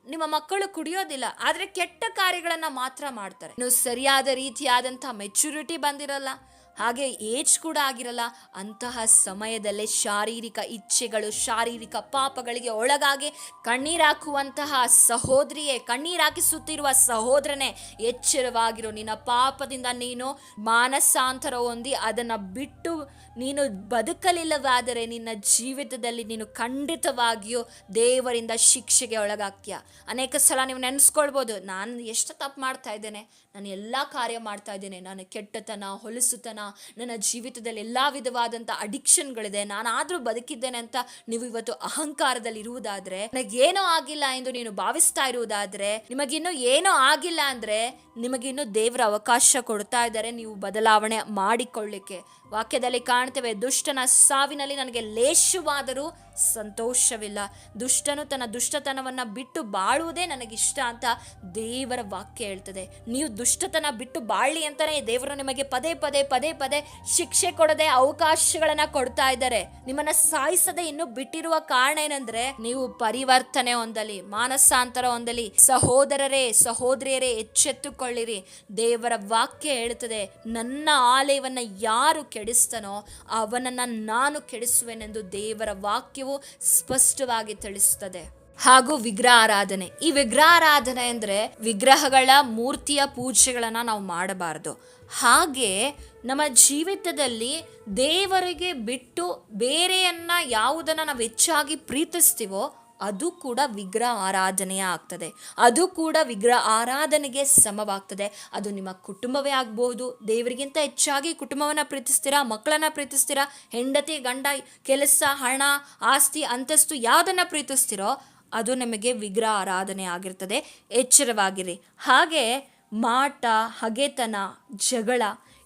ನಿಮ್ಮ ಮಕ್ಕಳು ಕುಡಿಯೋದಿಲ್ಲ, ಆದರೆ ಕೆಟ್ಟ ಕಾರ್ಯಗಳನ್ನು ಮಾತ್ರ ಮಾಡ್ತಾರೆ. ಇನ್ನು ಸರಿಯಾದ ರೀತಿಯಾದಂಥ ಮೆಚುರಿಟಿ ಬಂದಿರಲ್ಲ. ಹಾಗೆ ಏಜ್ ಕೂಡ ಆಗಿರಲ್ಲ, ಅಂತಹ ಸಮಯದಲ್ಲೇ ಶಾರೀರಿಕ ಇಚ್ಛೆಗಳು, ಶಾರೀರಿಕ ಪಾಪಗಳಿಗೆ ಒಳಗಾಗಿ ಕಣ್ಣೀರಾಕುವಂತಹ ಸಹೋದರಿಯೇ ಕಣ್ಣೀರಾಕಿಸುತ್ತಿರುವ ಸಹೋದರನೇ, ಎಚ್ಚರವಾಗಿರು. ನಿನ್ನ ಪಾಪದಿಂದ ನೀನು ಮಾನಸಾಂತರ ಹೊಂದಿ ಅದನ್ನು ಬಿಟ್ಟು ನೀನು ಬದುಕಲಿಲ್ಲವಾದರೆ ನಿನ್ನ ಜೀವಿತದಲ್ಲಿ ನೀನು ಖಂಡಿತವಾಗಿಯೂ ದೇವರಿಂದ ಶಿಕ್ಷೆಗೆ ಒಳಗಾಗ್ತೀಯ. ಅನೇಕ ಸಲ ನೀವು ನೆನೆಸ್ಕೊಳ್ಬೋದು, ನಾನು ಎಷ್ಟು ತಪ್ಪು ಮಾಡ್ತಾ ಇದ್ದೇನೆ, ನಾನು ಎಲ್ಲ ಕಾರ್ಯ ಮಾಡ್ತಾ ಇದ್ದೇನೆ, ನಾನು ಕೆಟ್ಟತನ, ಹೊಲಸುತನ ನನ್ನ ಜೀವಿತದಲ್ಲಿ ಎಲ್ಲ ವಿಧವಾದಂಥ ಅಡಿಕ್ಷನ್ಗಳಿದೆ. ನಾನಾದರೂ ಬದುಕಿದ್ದೇನೆ ಅಂತ ನೀವು ಇವತ್ತು ಅಹಂಕಾರದಲ್ಲಿ ಇರುವುದಾದರೆ ನನಗೇನೋ ಆಗಿಲ್ಲ ಎಂದು ನೀನು ಭಾವಿಸ್ತಾ ಇರುವುದಾದರೆ, ನಿಮಗಿನ್ನೂ ಏನೋ ಆಗಿಲ್ಲ ಅಂದ್ರೆ ನಿಮಗಿನ್ನೂ ದೇವರ ಅವಕಾಶ ಕೊಡ್ತಾ ಇದ್ದಾರೆ. ನೀವು ಬದಲಾವಣೆ ಮಾಡಿಕೊಳ್ಳಿಕ್ಕೆ. ವಾಕ್ಯದಲ್ಲಿ ಕಾಣ್ತೇವೆ, ದುಷ್ಟನ ಸಾವಿನಲ್ಲಿ ನನಗೆ ಲೇಷವಾದರೂ ಸಂತೋಷವಿಲ್ಲ. ದುಷ್ಟನು ತನ್ನ ದುಷ್ಟತನವನ್ನ ಬಿಟ್ಟು ಬಾಳುವುದೇ ನನಗಿಷ್ಟ ಅಂತ ದೇವರ ವಾಕ್ಯ ಹೇಳ್ತದೆ. ನೀವು ದುಷ್ಟತನ ಬಿಟ್ಟು ಬಾಳಿ ಅಂತಾನೆ ದೇವರು ನಿಮಗೆ ಪದೇ ಪದೇ ಪದೇ ಪದೇ ಶಿಕ್ಷೆ ಕೊಡದೆ ಅವಕಾಶಗಳನ್ನು ಕೊಡ್ತಾ ಇದ್ದಾರೆ. ನಿಮ್ಮನ್ನ ಸಾಯಿಸದೆ ಇನ್ನು ಬಿಟ್ಟಿರುವ ಕಾರಣ ಏನಂದ್ರೆ, ನೀವು ಪರಿವರ್ತನೆ ಹೊಂದಲಿ, ಮಾನಸಾಂತರ ಹೊಂದಲಿ, ಸಹೋದರರೇ, ಸಹೋದರಿಯರೇ, ಎಚ್ಚೆತ್ತುಕೊಳ್ಳಿರಿ. ದೇವರ ವಾಕ್ಯ ಹೇಳ್ತದೆ, ನನ್ನ ಆಲಯವನ್ನ ಯಾರು ಕೆಡಿಸ್ತಾನೋ ಅವನನ್ನು ನಾನು ಕೆಡಿಸುವೆನೆಂದು ದೇವರ ವಾಕ್ಯವು ಸ್ಪಷ್ಟವಾಗಿ ತಿಳಿಸುತ್ತದೆ ಹಾಗೂ ವಿಗ್ರಹ ಆರಾಧನೆ ಈ ವಿಗ್ರಹ ಆರಾಧನೆ ಅಂದರೆ ವಿಗ್ರಹಗಳ ಮೂರ್ತಿಯ ಪೂಜೆಗಳನ್ನು ನಾವು ಮಾಡಬಾರದು. ಹಾಗೆ ನಮ್ಮ ಜೀವಿತದಲ್ಲಿ ದೇವರಿಗೆ ಬಿಟ್ಟು ಬೇರೆಯನ್ನ ಯಾವುದನ್ನು ನಾವು ಹೆಚ್ಚಾಗಿ ಪ್ರೀತಿಸ್ತೀವೋ ಅದು ಕೂಡ ವಿಗ್ರಹ ಆರಾಧನೆಯ ಆಗ್ತದೆ. ಅದು ಕೂಡ ವಿಗ್ರಹ ಆರಾಧನೆಗೆ ಸಮವಾಗ್ತದೆ. ಅದು ನಿಮ್ಮ ಕುಟುಂಬವೇ ಆಗ್ಬೋದು ದೇವರಿಗಿಂತ ಹೆಚ್ಚಾಗಿ ಕುಟುಂಬವನ್ನ ಪ್ರೀತಿಸ್ತೀರಾ? ಮಕ್ಕಳನ್ನ ಪ್ರೀತಿಸ್ತೀರಾ? ಹೆಂಡತಿ, ಗಂಡ, ಕೆಲಸ, ಹಣ, ಆಸ್ತಿ, ಅಂತಸ್ತು ಯಾವುದನ್ನು ಪ್ರೀತಿಸ್ತೀರೋ ಅದು ನಿಮಗೆ ವಿಗ್ರಹ ಆರಾಧನೆ ಆಗಿರ್ತದೆ. ಎಚ್ಚರವಾಗಿರಿ. ಹಾಗೆ ಮಾಟ, ಹಗೆತನ, ಜಗಳ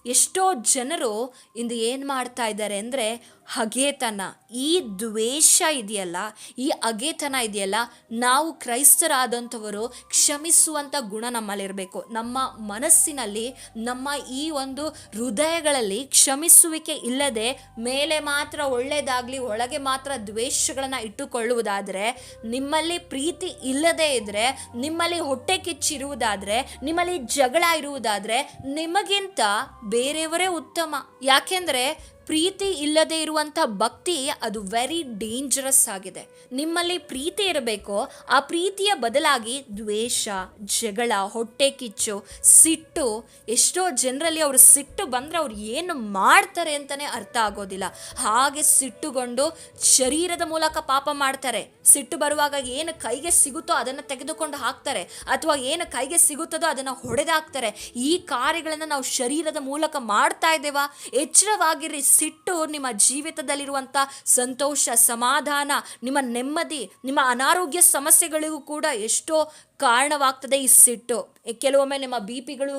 ಎಷ್ಟೋ ಜನರು ಇಂದು ಏನು ಮಾಡ್ತಾ ಇದ್ದಾರೆ ಅಂದರೆ ಹಗೆತನ, ಈ ದ್ವೇಷ ಇದೆಯಲ್ಲ, ಈ ಹಗೆತನ ಇದೆಯಲ್ಲ, ನಾವು ಕ್ರೈಸ್ತರಾದಂಥವರು ಕ್ಷಮಿಸುವಂಥ ಗುಣ ನಮ್ಮಲ್ಲಿರಬೇಕು. ನಮ್ಮ ಮನಸ್ಸಿನಲ್ಲಿ, ನಮ್ಮ ಈ ಒಂದು ಹೃದಯಗಳಲ್ಲಿ ಕ್ಷಮಿಸುವಿಕೆ ಇಲ್ಲದೆ, ಮೇಲೆ ಮಾತ್ರ ಒಳ್ಳೆಯದಾಗಲಿ, ಒಳಗೆ ಮಾತ್ರ ದ್ವೇಷಗಳನ್ನು ಇಟ್ಟುಕೊಳ್ಳುವುದಾದರೆ, ನಿಮ್ಮಲ್ಲಿ ಪ್ರೀತಿ ಇಲ್ಲದೆ ಇದ್ದರೆ ನಿಮ್ಮಲ್ಲಿ ಹೊಟ್ಟೆ ಕಿಚ್ಚಿರುವುದಾದರೆ, ನಿಮ್ಮಲ್ಲಿ ಜಗಳ ಇರುವುದಾದರೆ, ನಿಮಗಿಂತ ಬೇರೆಯವರೇ ಉತ್ತಮ. ಯಾಕೆಂದರೆ ಪ್ರೀತಿ ಇಲ್ಲದೆ ಇರುವಂಥ ಭಕ್ತಿ, ಅದು ವೆರಿ ಡೇಂಜರಸ್ ಆಗಿದೆ. ನಿಮ್ಮಲ್ಲಿ ಪ್ರೀತಿ ಇರಬೇಕು, ಆ ಪ್ರೀತಿಯ ಬದಲಾಗಿ ದ್ವೇಷ, ಜಗಳ, ಹೊಟ್ಟೆ ಕಿಚ್ಚು, ಸಿಟ್ಟು, ಎಷ್ಟೋ ಜನರಲ್ಲಿ ಅವರು ಸಿಟ್ಟು ಬಂದರೆ ಅವ್ರು ಏನು ಮಾಡ್ತಾರೆ ಅಂತಲೇ ಅರ್ಥ ಆಗೋದಿಲ್ಲ. ಹಾಗೆ ಸಿಟ್ಟುಗೊಂಡು ಶರೀರದ ಮೂಲಕ ಪಾಪ ಮಾಡ್ತಾರೆ. ಸಿಟ್ಟು ಬರುವಾಗ ಏನು ಕೈಗೆ ಸಿಗುತ್ತೋ ಅದನ್ನು ತೆಗೆದುಕೊಂಡು ಹಾಕ್ತಾರೆ. ಅಥವಾ ಏನು ಕೈಗೆ ಸಿಗುತ್ತದೋ ಅದನ್ನು ಹೊಡೆದಾಕ್ತಾರೆ. ಈ ಕಾರ್ಯಗಳನ್ನು ನಾವು ಶರೀರದ ಮೂಲಕ ಮಾಡ್ತಾ ಇದ್ದೇವಾ? ಎಚ್ಚರವಾಗಿರಿ ಸಿಟ್ಟು ನಿಮ್ಮ ಜೀವಿತದಲ್ಲಿರುವಂಥ ಸಂತೋಷ, ಸಮಾಧಾನ, ನಿಮ್ಮ ನೆಮ್ಮದಿ, ನಿಮ್ಮ ಅನಾರೋಗ್ಯ ಸಮಸ್ಯೆಗಳಿಗೂ ಕೂಡ ಎಷ್ಟೋ ಕಾರಣವಾಗ್ತದೆ ಈ ಸಿಟ್ಟು. ಕೆಲವೊಮ್ಮೆ ನಿಮ್ಮ ಬಿ ಪಿಗಳು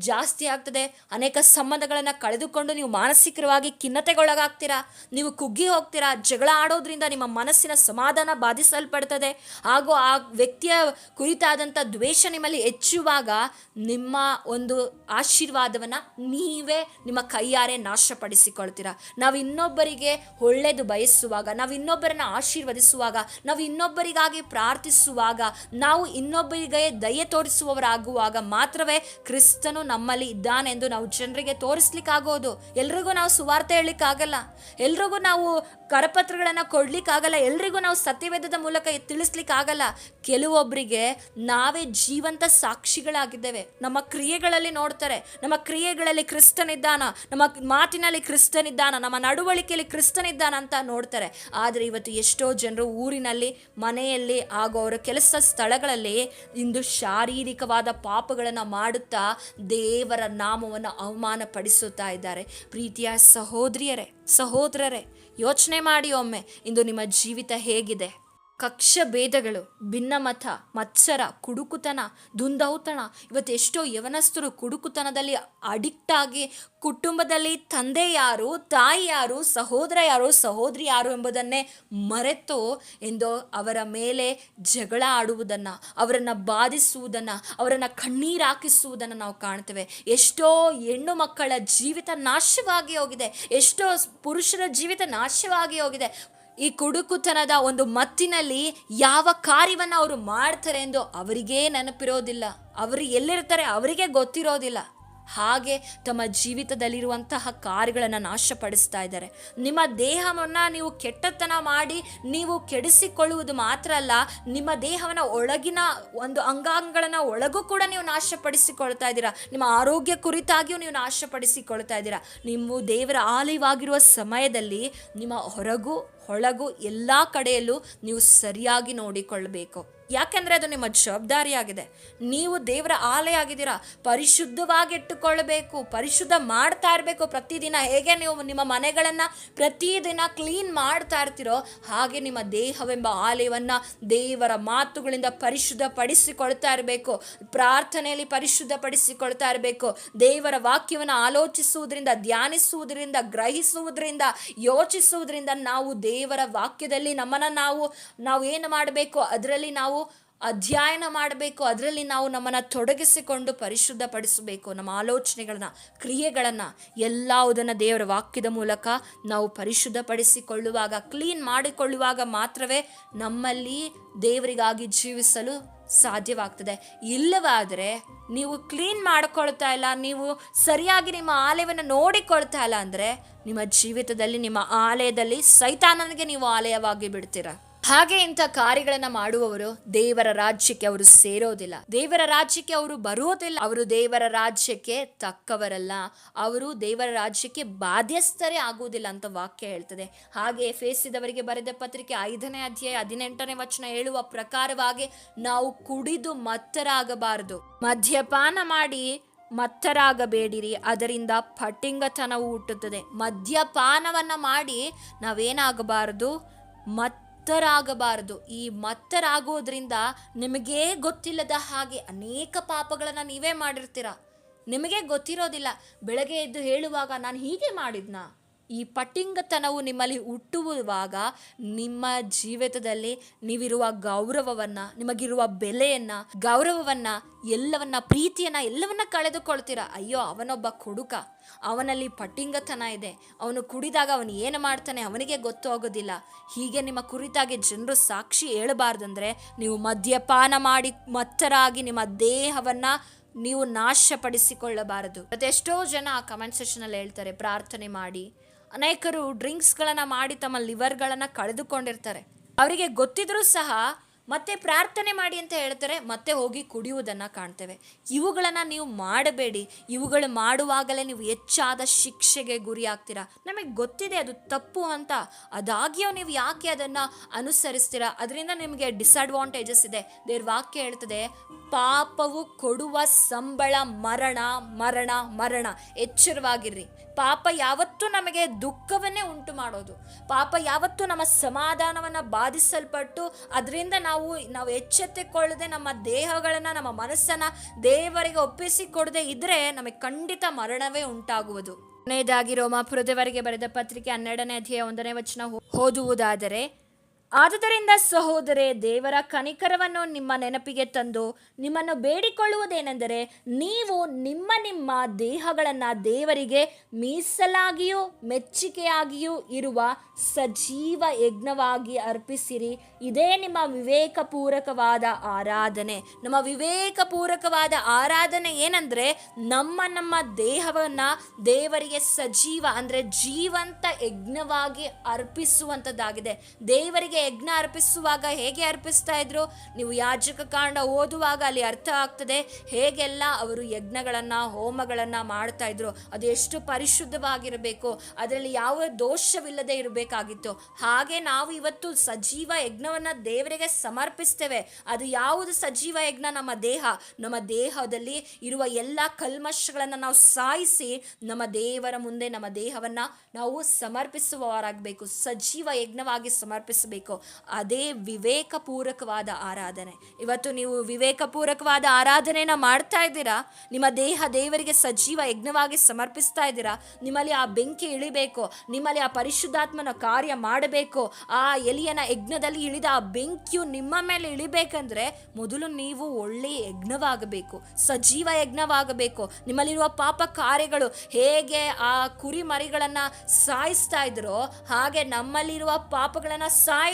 ಜಾಸ್ತಿ ಆಗ್ತದೆ. ಅನೇಕ ಸಂಬಂಧಗಳನ್ನು ಕಳೆದುಕೊಂಡು ನೀವು ಮಾನಸಿಕವಾಗಿ ಖಿನ್ನತೆಗೊಳಗಾಗ್ತೀರಾ? ನೀವು ಕುಗ್ಗಿ ಹೋಗ್ತೀರಾ? ಜಗಳ ಆಡೋದ್ರಿಂದ ನಿಮ್ಮ ಮನಸ್ಸಿನ ಸಮಾಧಾನ ಬಾಧಿಸಲ್ಪಡ್ತದೆ. ಹಾಗೂ ಆ ವ್ಯಕ್ತಿಯ ಕುರಿತಾದಂಥ ದ್ವೇಷ ನಿಮ್ಮಲ್ಲಿ ಹೆಚ್ಚುವಾಗ ನಿಮ್ಮ ಒಂದು ಆಶೀರ್ವಾದವನ್ನು ನೀವೇ ನಿಮ್ಮ ಕೈಯಾರೆ ನಾಶಪಡಿಸಿಕೊಳ್ತೀರಾ. ನಾವು ಇನ್ನೊಬ್ಬರಿಗೆ ಒಳ್ಳೆಯದು ಬಯಸುವಾಗ, ನಾವು ಇನ್ನೊಬ್ಬರನ್ನ ಆಶೀರ್ವದಿಸುವಾಗ, ನಾವು ಇನ್ನೊಬ್ಬರಿಗಾಗಿ ಪ್ರಾರ್ಥಿಸುವಾಗ, ನಾವು ಇನ್ನೊಬ್ಬರಿಗೆ ದಯೆ ತೋರಿಸುವವರಾಗುವಾಗ ಮಾತ್ರವೇ ಕ್ರಿಸ್ತನು ನಮ್ಮಲ್ಲಿ ಇದ್ದಾನೆಂದು ನಾವು ಜನರಿಗೆ ತೋರಿಸ್ಲಿಕ್ಕಾಗೋದು. ಎಲ್ರಿಗೂ ನಾವು ಸುವಾರ್ತೆ ಹೇಳಲಿಕ್ಕಾಗಲ್ಲ. ಎಲ್ರಿಗೂ ನಾವು ಕರಪತ್ರಗಳನ್ನು ಕೊಡ್ಲಿಕ್ಕಾಗಲ್ಲ. ಎಲ್ರಿಗೂ ನಾವು ಸತ್ಯವೇದದ ಮೂಲಕ ತಿಳಿಸ್ಲಿಕ್ಕಾಗಲ್ಲ. ಕೆಲವೊಬ್ಬರಿಗೆ ನಾವೇ ಜೀವಂತ ಸಾಕ್ಷಿಗಳಾಗಿದ್ದೇವೆ. ನಮ್ಮ ಕ್ರಿಯೆಗಳಲ್ಲಿ ನೋಡ್ತಾರೆ. ನಮ್ಮ ಕ್ರಿಯೆಗಳಲ್ಲಿ ಕ್ರಿಸ್ತನಿದ್ದಾನ. ನಮ್ಮ ಮಾತಿನಲ್ಲಿ ಕ್ರಿಸ್ತನಿದ್ದಾನ. ನಮ್ಮ ನಡವಳಿಕೆಯಲ್ಲಿ ಕ್ರಿಸ್ತನಿದ್ದಾನ ಅಂತ ನೋಡ್ತಾರೆ. ಆದರೆ ಇವತ್ತು ಎಷ್ಟೋ ಜನರು ಊರಿನಲ್ಲಿ, ಮನೆಯಲ್ಲಿ ಹಾಗೂ ಅವರ ಕೆಲಸ ಸ್ಥಳಗಳಲ್ಲಿ ಇಂದು ಶಾರೀರಿಕವಾದ ಪಾಪಗಳನ್ನು ಮಾಡುತ್ತಾ ದೇವರ ನಾಮವನ್ನು ಅವಮಾನ ಪಡಿಸುತ್ತಾ ಇದ್ದಾರೆ. ಪ್ರೀತಿಯ ಸಹೋದರಿಯರೇ, ಸಹೋದರರೇ, ಯೋಚನೆ ಮಾಡಿ ಒಮ್ಮೆ. ಇಂದು ನಿಮ್ಮ ಜೀವಿತ ಹೇಗಿದೆ? ಕಕ್ಷ ಭೇದಗಳು ಭಿನ್ನಮತ, ಮತ್ಸರ, ಕುಡುಕುತನ ದುಂದೌತಣ ಇವತ್ತೆಷ್ಟೋ ಯವನಸ್ಥರು ಕುಡುಕುತನದಲ್ಲಿ ಅಡಿಕ್ಟ್ ಆಗಿ ಕುಟುಂಬದಲ್ಲಿ ತಂದೆ ಯಾರು, ತಾಯಿ ಯಾರು, ಸಹೋದರ ಯಾರು, ಸಹೋದರಿ ಯಾರು ಎಂಬುದನ್ನೇ ಮರೆತು ಎಂದು ಅವರ ಮೇಲೆ ಜಗಳ ಆಡುವುದನ್ನು, ಅವರನ್ನು ಬಾಧಿಸುವುದನ್ನು, ಅವರನ್ನು ಕಣ್ಣೀರು ಹಾಕಿಸುವುದನ್ನು ನಾವು ಕಾಣ್ತೇವೆ. ಎಷ್ಟೋ ಹೆಣ್ಣು ಮಕ್ಕಳ ಜೀವಿತ ನಾಶವಾಗಿ ಹೋಗಿದೆ, ಎಷ್ಟೋ ಪುರುಷರ ಜೀವಿತ ನಾಶವಾಗಿ ಹೋಗಿದೆ. ಈ ಕುಡುಕುತನದ ಒಂದು ಮತ್ತಿನಲ್ಲಿ ಯಾವ ಕಾರ್ಯವನ್ನು ಅವರು ಮಾಡ್ತಾರೆ ಎಂದು ಅವರಿಗೇ ನೆನಪಿರೋದಿಲ್ಲ. ಅವರು ಎಲ್ಲಿರ್ತಾರೆ ಅವರಿಗೆ ಗೊತ್ತಿರೋದಿಲ್ಲ. ಹಾಗೆ ತಮ್ಮ ಜೀವಿತದಲ್ಲಿರುವಂತಹ ಕಾರ್ಯಗಳನ್ನು ನಾಶಪಡಿಸ್ತಾ ಇದ್ದಾರೆ. ನಿಮ್ಮ ದೇಹವನ್ನು ನೀವು ಕೆಟ್ಟತನ ಮಾಡಿ ನೀವು ಕೆಡಿಸಿಕೊಳ್ಳುವುದು ಮಾತ್ರ ಅಲ್ಲ, ನಿಮ್ಮ ದೇಹವನ್ನು ಒಳಗಿನ ಒಂದು ಅಂಗಾಂಗಗಳನ್ನು ಒಳಗೂ ಕೂಡ ನೀವು ನಾಶಪಡಿಸಿಕೊಳ್ತಾ ಇದ್ದೀರಾ? ನಿಮ್ಮ ಆರೋಗ್ಯ ಕುರಿತಾಗಿಯೂ ನೀವು ನಾಶಪಡಿಸಿಕೊಳ್ತಾ ಇದ್ದೀರಾ? ನಿಮ್ಮ ದೇವರ ಆಲಯವಾಗಿರುವ ಸಮಯದಲ್ಲಿ ನಿಮ್ಮ ಹೊರಗೂ, ಒಳಗೂ ಎಲ್ಲ ಕಡೆಯಲ್ಲೂ ನೀವು ಸರಿಯಾಗಿ ನೋಡಿಕೊಳ್ಳಬೇಕು ಯಾಕೆಂದರೆ ಅದು ನಿಮ್ಮ ಜವಾಬ್ದಾರಿಯಾಗಿದೆ. ನೀವು ದೇವರ ಆಲಯ ಆಗಿದ್ದೀರಾ? ಪರಿಶುದ್ಧವಾಗಿಟ್ಟುಕೊಳ್ಬೇಕು ಪರಿಶುದ್ಧ ಮಾಡ್ತಾ ಇರಬೇಕು. ಪ್ರತಿದಿನ ಹೇಗೆ ನೀವು ನಿಮ್ಮ ಮನೆಗಳನ್ನು ಪ್ರತಿದಿನ ಕ್ಲೀನ್ ಮಾಡ್ತಾ ಇರ್ತೀರೋ ಹಾಗೆ ನಿಮ್ಮ ದೇಹವೆಂಬ ಆಲಯವನ್ನು ದೇವರ ಮಾತುಗಳಿಂದ ಪರಿಶುದ್ಧಪಡಿಸಿಕೊಳ್ತಾ ಇರಬೇಕು. ಪ್ರಾರ್ಥನೆಯಲ್ಲಿ ಪರಿಶುದ್ಧಪಡಿಸಿಕೊಳ್ತಾ ಇರಬೇಕು. ದೇವರ ವಾಕ್ಯವನ್ನು ಆಲೋಚಿಸುವುದರಿಂದ, ಧ್ಯಾನಿಸುವುದರಿಂದ, ಗ್ರಹಿಸುವುದರಿಂದ, ಯೋಚಿಸುವುದರಿಂದ ನಾವು ದೇವರ ವಾಕ್ಯದಲ್ಲಿ ನಮ್ಮನ್ನು ನಾವು ನಾವು ಏನು ಮಾಡಬೇಕು? ಅದರಲ್ಲಿ ನಾವು ಅಧ್ಯಯನ ಮಾಡಬೇಕು, ಅದರಲ್ಲಿ ನಾವು ನಮ್ಮನ್ನು ತೊಡಗಿಸಿಕೊಂಡು ಪರಿಶುದ್ಧಪಡಿಸಬೇಕು ನಮ್ಮ ಆಲೋಚನೆಗಳನ್ನ, ಕ್ರಿಯೆಗಳನ್ನು, ಎಲ್ಲವುದನ್ನು ದೇವರ ವಾಕ್ಯದ ಮೂಲಕ ನಾವು ಪರಿಶುದ್ಧಪಡಿಸಿಕೊಳ್ಳುವಾಗ, ಕ್ಲೀನ್ ಮಾಡಿಕೊಳ್ಳುವಾಗ ಮಾತ್ರವೇ ನಮ್ಮಲ್ಲಿ ದೇವರಿಗಾಗಿ ಜೀವಿಸಲು ಸಾಧ್ಯವಾಗ್ತದೆ. ಇಲ್ಲವಾದರೆ ನೀವು ಕ್ಲೀನ್ ಮಾಡ್ಕೊಳ್ತಾ ಇಲ್ಲ, ನೀವು ಸರಿಯಾಗಿ ನಿಮ್ಮ ಆಲಯವನ್ನು ನೋಡಿಕೊಳ್ತಾ ಇಲ್ಲ ಅಂದರೆ ನಿಮ್ಮ ಜೀವಿತದಲ್ಲಿ, ನಿಮ್ಮ ಆಲಯದಲ್ಲಿ ಸೈತಾನನಿಗೆ ನೀವು ಆಲಯವಾಗಿ ಬಿಡ್ತೀರಾ? ಹಾಗೆ ಇಂಥ ಕಾರ್ಯಗಳನ್ನ ಮಾಡುವವರು ದೇವರ ರಾಜ್ಯಕ್ಕೆ ಅವರು ಸೇರೋದಿಲ್ಲ. ದೇವರ ರಾಜ್ಯಕ್ಕೆ ಅವರು ಬರೋದಿಲ್ಲ ಅವರು ದೇವರ ರಾಜ್ಯಕ್ಕೆ ತಕ್ಕವರಲ್ಲ. ಅವರು ದೇವರ ರಾಜ್ಯಕ್ಕೆ ಬಾಧ್ಯಸ್ಥರೇ ಆಗುವುದಿಲ್ಲ ಅಂತ ವಾಕ್ಯ ಹೇಳ್ತದೆ. ಹಾಗೆ ಫೇಸಿದವರಿಗೆ ಬರೆದ ಪತ್ರಿಕೆ ಐದನೇ ಅಧ್ಯಾಯ ಹದಿನೆಂಟನೇ ವಚನ ಹೇಳುವ ಪ್ರಕಾರವಾಗಿ ನಾವು ಕುಡಿದು ಮತ್ತರಾಗಬಾರದು. ಮದ್ಯಪಾನ ಮಾಡಿ ಮತ್ತರಾಗಬೇಡಿರಿ. ಅದರಿಂದ ಪಟ್ಟಿಂಗತನವು ಹುಟ್ಟುತ್ತದೆ. ಮದ್ಯಪಾನವನ್ನು ಮಾಡಿ ನಾವೇನಾಗಬಾರದು? ಮತ್ತರಾಗಬಾರದು ಈ ಮತ್ತರಾಗೋದ್ರಿಂದ ನಿಮಗೇ ಗೊತ್ತಿಲ್ಲದ ಹಾಗೆ ಅನೇಕ ಪಾಪಗಳನ್ನು ನೀವೇ ಮಾಡಿರ್ತೀರ. ನಿಮಗೆ ಗೊತ್ತಿರೋದಿಲ್ಲ. ಬೆಳಗ್ಗೆ ಎದ್ದು ಹೇಳುವಾಗ, ನಾನು ಹೀಗೆ ಮಾಡಿದ್ನಾ? ಈ ಪಟ್ಟಿಂಗತನವು ನಿಮ್ಮಲ್ಲಿ ಹುಟ್ಟುವಾಗ ನಿಮ್ಮ ಜೀವಿತದಲ್ಲಿ ನೀವಿರುವ ಗೌರವವನ್ನು, ನಿಮಗಿರುವ ಬೆಲೆಯನ್ನು, ಗೌರವವನ್ನು, ಎಲ್ಲವನ್ನ, ಪ್ರೀತಿಯನ್ನು, ಎಲ್ಲವನ್ನ ಕಳೆದುಕೊಳ್ತೀರಾ? ಅಯ್ಯೋ, ಅವನೊಬ್ಬ ಕುಡುಕ ಅವನಲ್ಲಿ ಪಟ್ಟಿಂಗತನ ಇದೆ. ಅವನು ಕುಡಿದಾಗ ಅವನು ಏನು ಮಾಡ್ತಾನೆ ಅವನಿಗೆ ಗೊತ್ತು ಆಗೋದಿಲ್ಲ ಹೀಗೆ ನಿಮ್ಮ ಕುರಿತಾಗಿ ಜನರು ಸಾಕ್ಷಿ ಹೇಳಬಾರ್ದಂದ್ರೆ ನೀವು ಮದ್ಯಪಾನ ಮಾಡಿ ಮತ್ತರಾಗಿ ನಿಮ್ಮ ದೇಹವನ್ನು ನೀವು ನಾಶಪಡಿಸಿಕೊಳ್ಳಬಾರದು. ಅದೆಷ್ಟೋ ಜನ ಆ ಕಮೆಂಟ್ ಅಲ್ಲಿ ಹೇಳ್ತಾರೆ, ಪ್ರಾರ್ಥನೆ ಮಾಡಿ ಅನೇಕರು ಡ್ರಿಂಕ್ಸ್ಗಳನ್ನು ಮಾಡಿ ತಮ್ಮ ಲಿವರ್ಗಳನ್ನು ಕಳೆದುಕೊಂಡಿರ್ತಾರೆ. ಅವರಿಗೆ ಗೊತ್ತಿದ್ರೂ ಸಹ ಮತ್ತೆ ಪ್ರಾರ್ಥನೆ ಮಾಡಿ ಅಂತ ಹೇಳ್ತಾರೆ, ಮತ್ತೆ ಹೋಗಿ ಕುಡಿಯುವುದನ್ನು ಕಾಣ್ತೇವೆ. ಇವುಗಳನ್ನು ನೀವು ಮಾಡಬೇಡಿ. ಇವುಗಳು ಮಾಡುವಾಗಲೇ ನೀವು ಹೆಚ್ಚಾದ ಶಿಕ್ಷೆಗೆ ಗುರಿ ಆಗ್ತೀರಾ ನಮಗೆ ಗೊತ್ತಿದೆ ಅದು ತಪ್ಪು ಅಂತ. ಅದಾಗ್ಯೂ ನೀವು ಯಾಕೆ ಅದನ್ನು ಅನುಸರಿಸ್ತೀರಾ? ಅದರಿಂದ ನಿಮಗೆ ಡಿಸ್ಅಡ್ವಾಂಟೇಜಸ್ ಇದೆ. ದೇವ್ರ ವಾಕ್ಯ ಹೇಳ್ತದೆ, ಪಾಪವು ಕೊಡುವ ಸಂಬಳ ಮರಣ ಮರಣ ಮರಣ. ಎಚ್ಚರವಾಗಿರ್ರಿ. ಪಾಪ ಯಾವತ್ತೂ ನಮಗೆ ದುಃಖವನ್ನೇ ಉಂಟು ಮಾಡೋದು. ಪಾಪ ಯಾವತ್ತೂ ನಮ್ಮ ಸಮಾಧಾನವನ್ನು ಬಾಧಿಸಲ್ಪಟ್ಟು ಅದರಿಂದ ನಾವು ನಾವು ಎಚ್ಚೆತ್ತುಕೊಳ್ಳದೆ ನಮ್ಮ ದೇಹಗಳನ್ನು, ನಮ್ಮ ಮನಸ್ಸನ್ನು ದೇವರಿಗೆ ಒಪ್ಪಿಸಿ ಕೊಡದೆ ಇದ್ದರೆ ನಮಗೆ ಖಂಡಿತ ಮರಣವೇ ಉಂಟಾಗುವುದು. ಕೊನೆಯದಾಗಿ ರೋಮಾಪುರದವರೆಗೆ ಬರೆದ ಪತ್ರಿಕೆ ಹನ್ನೆರಡನೇ ಅಧ್ಯಾಯ ಒಂದನೇ ವಚನ ಓದುವುದಾದರೆ ಆದುದರಿಂದ ಸಹೋದರೆ, ದೇವರ ಕನಿಕರವನ್ನು ನಿಮ್ಮ ನೆನಪಿಗೆ ತಂದು ನಿಮ್ಮನ್ನು ಬೇಡಿಕೊಳ್ಳುವುದೇನೆಂದರೆ ನೀವು ನಿಮ್ಮ ನಿಮ್ಮ ದೇಹಗಳನ್ನು ದೇವರಿಗೆ ಮೀಸಲಾಗಿಯೂ ಮೆಚ್ಚುಗೆಯಾಗಿಯೂ ಇರುವ ಸಜೀವ ಯಜ್ಞವಾಗಿ ಅರ್ಪಿಸಿರಿ. ಇದೇ ನಿಮ್ಮ ವಿವೇಕಪೂರಕವಾದ ಆರಾಧನೆ. ನಮ್ಮ ವಿವೇಕಪೂರಕವಾದ ಆರಾಧನೆ ಏನಂದರೆ ನಮ್ಮ ನಮ್ಮ ದೇಹವನ್ನು ದೇವರಿಗೆ ಸಜೀವ ಅಂದರೆ ಜೀವಂತ ಯಜ್ಞವಾಗಿ ಅರ್ಪಿಸುವಂಥದ್ದಾಗಿದೆ ದೇವರಿಗೆ ಯಜ್ಞ ಅರ್ಪಿಸುವಾಗ ಹೇಗೆ ಅರ್ಪಿಸ್ತಾ ಇದ್ರು? ನೀವು ಯಾಜಕ ಕಾಂಡ ಓದುವಾಗ ಅಲ್ಲಿ ಅರ್ಥ ಆಗ್ತದೆ. ಹೇಗೆಲ್ಲ ಅವರು ಯಜ್ಞಗಳನ್ನ, ಹೋಮಗಳನ್ನ ಮಾಡ್ತಾ ಇದ್ರು? ಅದು ಎಷ್ಟು ಪರಿಶುದ್ಧವಾಗಿರಬೇಕು? ಅದರಲ್ಲಿ ಯಾವ ದೋಷವಿಲ್ಲದೆ ಇರಬೇಕಾಗಿತ್ತು? ಹಾಗೆ ನಾವು ಇವತ್ತು ಸಜೀವ ಯಜ್ಞವನ್ನ ದೇವರಿಗೆ ಸಮರ್ಪಿಸ್ತೇವೆ. ಅದು ಯಾವುದು ಸಜೀವ ಯಜ್ಞ? ನಮ್ಮ ದೇಹ. ನಮ್ಮ ದೇಹದಲ್ಲಿ ಇರುವ ಎಲ್ಲ ಕಲ್ಮಶಗಳನ್ನು ನಾವು ಸಾಯಿಸಿ ನಮ್ಮ ದೇವರ ಮುಂದೆ ನಮ್ಮ ದೇಹವನ್ನ ನಾವು ಸಮರ್ಪಿಸುವವರಾಗಬೇಕು. ಸಜೀವ ಯಜ್ಞವಾಗಿ ಸಮರ್ಪಿಸಬೇಕು. ಅದೇ ವಿವೇಕಪೂರ್ವಕವಾದ ಆರಾಧನೆ. ಇವತ್ತು ನೀವು ವಿವೇಕಪೂರ್ವಕವಾದ ಆರಾಧನೆಯನ್ನ ಮಾಡ್ತಾ ಇದ್ದೀರಾ? ನಿಮ್ಮ ದೇಹ ದೇವರಿಗೆ ಸಜೀವ ಯಜ್ಞವಾಗಿ ಸಮರ್ಪಿಸ್ತಾ ಇದ್ದೀರಾ? ನಿಮ್ಮಲ್ಲಿ ಆ ಬೆಂಕಿ ಇಳಿಬೇಕು, ನಿಮ್ಮಲ್ಲಿ ಆ ಪರಿಶುದ್ಧಾತ್ಮನ ಕಾರ್ಯ ಮಾಡಬೇಕು, ಆ ಎಲಿಯನ ಯಜ್ಞದಲ್ಲಿ ಇಳಿದ ಆ ಬೆಂಕಿಯು ನಿಮ್ಮ ಮೇಲೆ ಇಳಿಬೇಕಂದ್ರೆ ಮೊದಲು ನೀವು ಒಳ್ಳೆಯ ಯಜ್ಞವಾಗಬೇಕು, ಸಜೀವ ಯಜ್ಞವಾಗಬೇಕು. ನಿಮ್ಮಲ್ಲಿರುವ ಪಾಪ ಕಾರ್ಯಗಳು ಹೇಗೆ ಆ ಕುರಿ ಮರಿಗಳನ್ನ ಸಾಯಿಸ್ತಾ ಇದ್ರೋ, ಹಾಗೆ ನಮ್ಮಲ್ಲಿರುವ ಪಾಪಗಳನ್ನ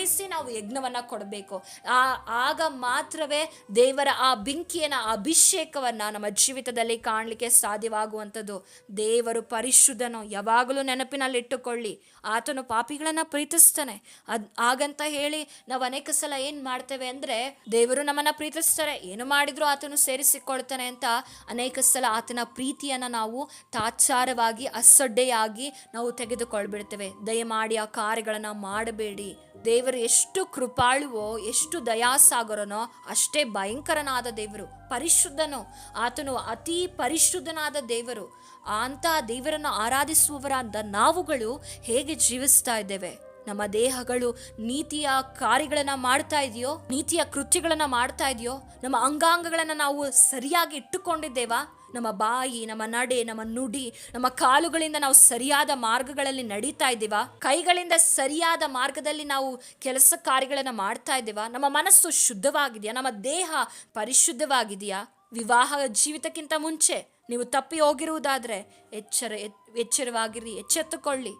ಸಾಯಿಸಿ ನಾವು ಯಜ್ಞವನ್ನ ಕೊಡಬೇಕು. ಆ, ಆಗ ಮಾತ್ರವೇ ದೇವರ ಆ ಬೆಂಕಿಯನ್ನ ಅಭಿಷೇಕವನ್ನ ನಮ್ಮ ಜೀವಿತದಲ್ಲಿ ಕಾಣಲಿಕ್ಕೆ ಸಾಧ್ಯವಾಗುವಂಥದ್ದು. ದೇವರು ಪರಿಶುದ್ಧನು, ಯಾವಾಗಲೂ ನೆನಪಿನಲ್ಲಿಟ್ಟುಕೊಳ್ಳಿ ಆತನು ಪಾಪಿಗಳನ್ನ ಪ್ರೀತಿಸ್ತಾನೆ. ಅದ್, ಹಾಗಂತ ಹೇಳಿ ನಾವು ಅನೇಕ ಸಲ ಏನ್ ಮಾಡ್ತೇವೆ ಅಂದ್ರೆ, ದೇವರು ನಮ್ಮನ್ನ ಪ್ರೀತಿಸ್ತಾರೆ. ಏನು ಮಾಡಿದರೂ ಆತನು ಸೇರಿಸಿಕೊಳ್ತಾನೆ ಅಂತ ಅನೇಕ ಸಲ ಆತನ ಪ್ರೀತಿಯನ್ನ ನಾವು ತಾತ್ಸಾರವಾಗಿ, ಅಸಡ್ಡೆಯಾಗಿ ನಾವು ತೆಗೆದುಕೊಳ್ಬಿಡ್ತೇವೆ. ದಯಮಾಡಿ ಆ ಕಾರ್ಯಗಳನ್ನ ಮಾಡಬೇಡಿ. ದೇವರು ಎಷ್ಟು ಕೃಪಾಳುವೋ, ಎಷ್ಟು ದಯಾಸಾಗರನೋ, ಅಷ್ಟೇ ಭಯಂಕರನಾದ ದೇವರು, ಪರಿಶುದ್ಧನು. ಆತನು ಅತಿ ಪರಿಶುದ್ಧನಾದ ದೇವರು. ಅಂತ ದೇವರನ್ನು ಆರಾಧಿಸುವವರಾದ ನಾವುಗಳು ಹೇಗೆ ಜೀವಿಸ್ತಾ ಇದ್ದೇವೆ? ನಮ್ಮ ದೇಹಗಳು ನೀತಿಯ ಕಾರ್ಯಗಳನ್ನು ಮಾಡ್ತಾ ಇದೆಯೋ, ನೀತಿಯ ಕೃತ್ಯಗಳನ್ನು ಮಾಡ್ತಾ ಇದೆಯೋ, ನಮ್ಮ ಅಂಗಾಂಗಗಳನ್ನು ನಾವು ಸರಿಯಾಗಿ ಇಟ್ಟುಕೊಂಡಿದ್ದೇವಾ? ನಮ್ಮ ಬಾಯಿ, ನಮ್ಮ ನಡೆ, ನಮ್ಮ ನುಡಿ, ನಮ್ಮ ಕಾಲುಗಳಿಂದ ನಾವು ಸರಿಯಾದ ಮಾರ್ಗಗಳಲ್ಲಿ ನಡೀತಾ ಇದ್ದೀವಾ? ಕೈಗಳಿಂದ ಸರಿಯಾದ ಮಾರ್ಗದಲ್ಲಿ ನಾವು ಕೆಲಸ ಕಾರ್ಯಗಳನ್ನು ಮಾಡ್ತಾ ಇದ್ದೀವಾ? ನಮ್ಮ ಮನಸ್ಸು ಶುದ್ಧವಾಗಿದೆಯಾ? ನಮ್ಮ ದೇಹ ಪರಿಶುದ್ಧವಾಗಿದೆಯಾ? ವಿವಾಹ ಜೀವಿತಕ್ಕಿಂತ ಮುಂಚೆ ನೀವು ತಪ್ಪಿ ಹೋಗಿರುವುದಾದರೆ ಎಚ್ಚರ, ಎಚ್ಚರವಾಗಿರಿ, ಎಚ್ಚೆತ್ತುಕೊಳ್ಳಿ.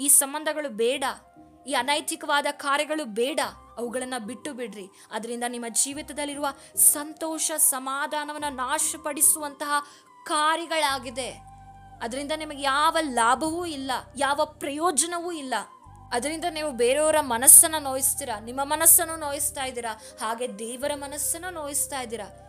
ಈ ಸಂಬಂಧಗಳು ಬೇಡ. ಈ ಅನೈತಿಕವಾದ ಕಾರ್ಯಗಳು ಬೇಡ. ಅವುಗಳನ್ನು ಬಿಟ್ಟು ಬಿಡ್ರಿ. ಅದರಿಂದ ನಿಮ್ಮ ಜೀವಿತದಲ್ಲಿರುವ ಸಂತೋಷ, ಸಮಾಧಾನವನ್ನು ನಾಶಪಡಿಸುವಂತಹ ಕಾರ್ಯಗಳಾಗಿದೆ. ಅದರಿಂದ ನಿಮಗೆ ಯಾವ ಲಾಭವೂ ಇಲ್ಲ, ಯಾವ ಪ್ರಯೋಜನವೂ ಇಲ್ಲ. ಅದರಿಂದ ನೀವು ಬೇರೆಯವರ ಮನಸ್ಸನ್ನು ನೋಯಿಸ್ತೀರಾ? ನಿಮ್ಮ ಮನಸ್ಸನ್ನು ನೋಯಿಸ್ತಾ ಇದ್ದೀರಾ? ಹಾಗೆ ದೇವರ ಮನಸ್ಸನ್ನು ನೋಯಿಸ್ತಾ ಇದ್ದೀರಾ?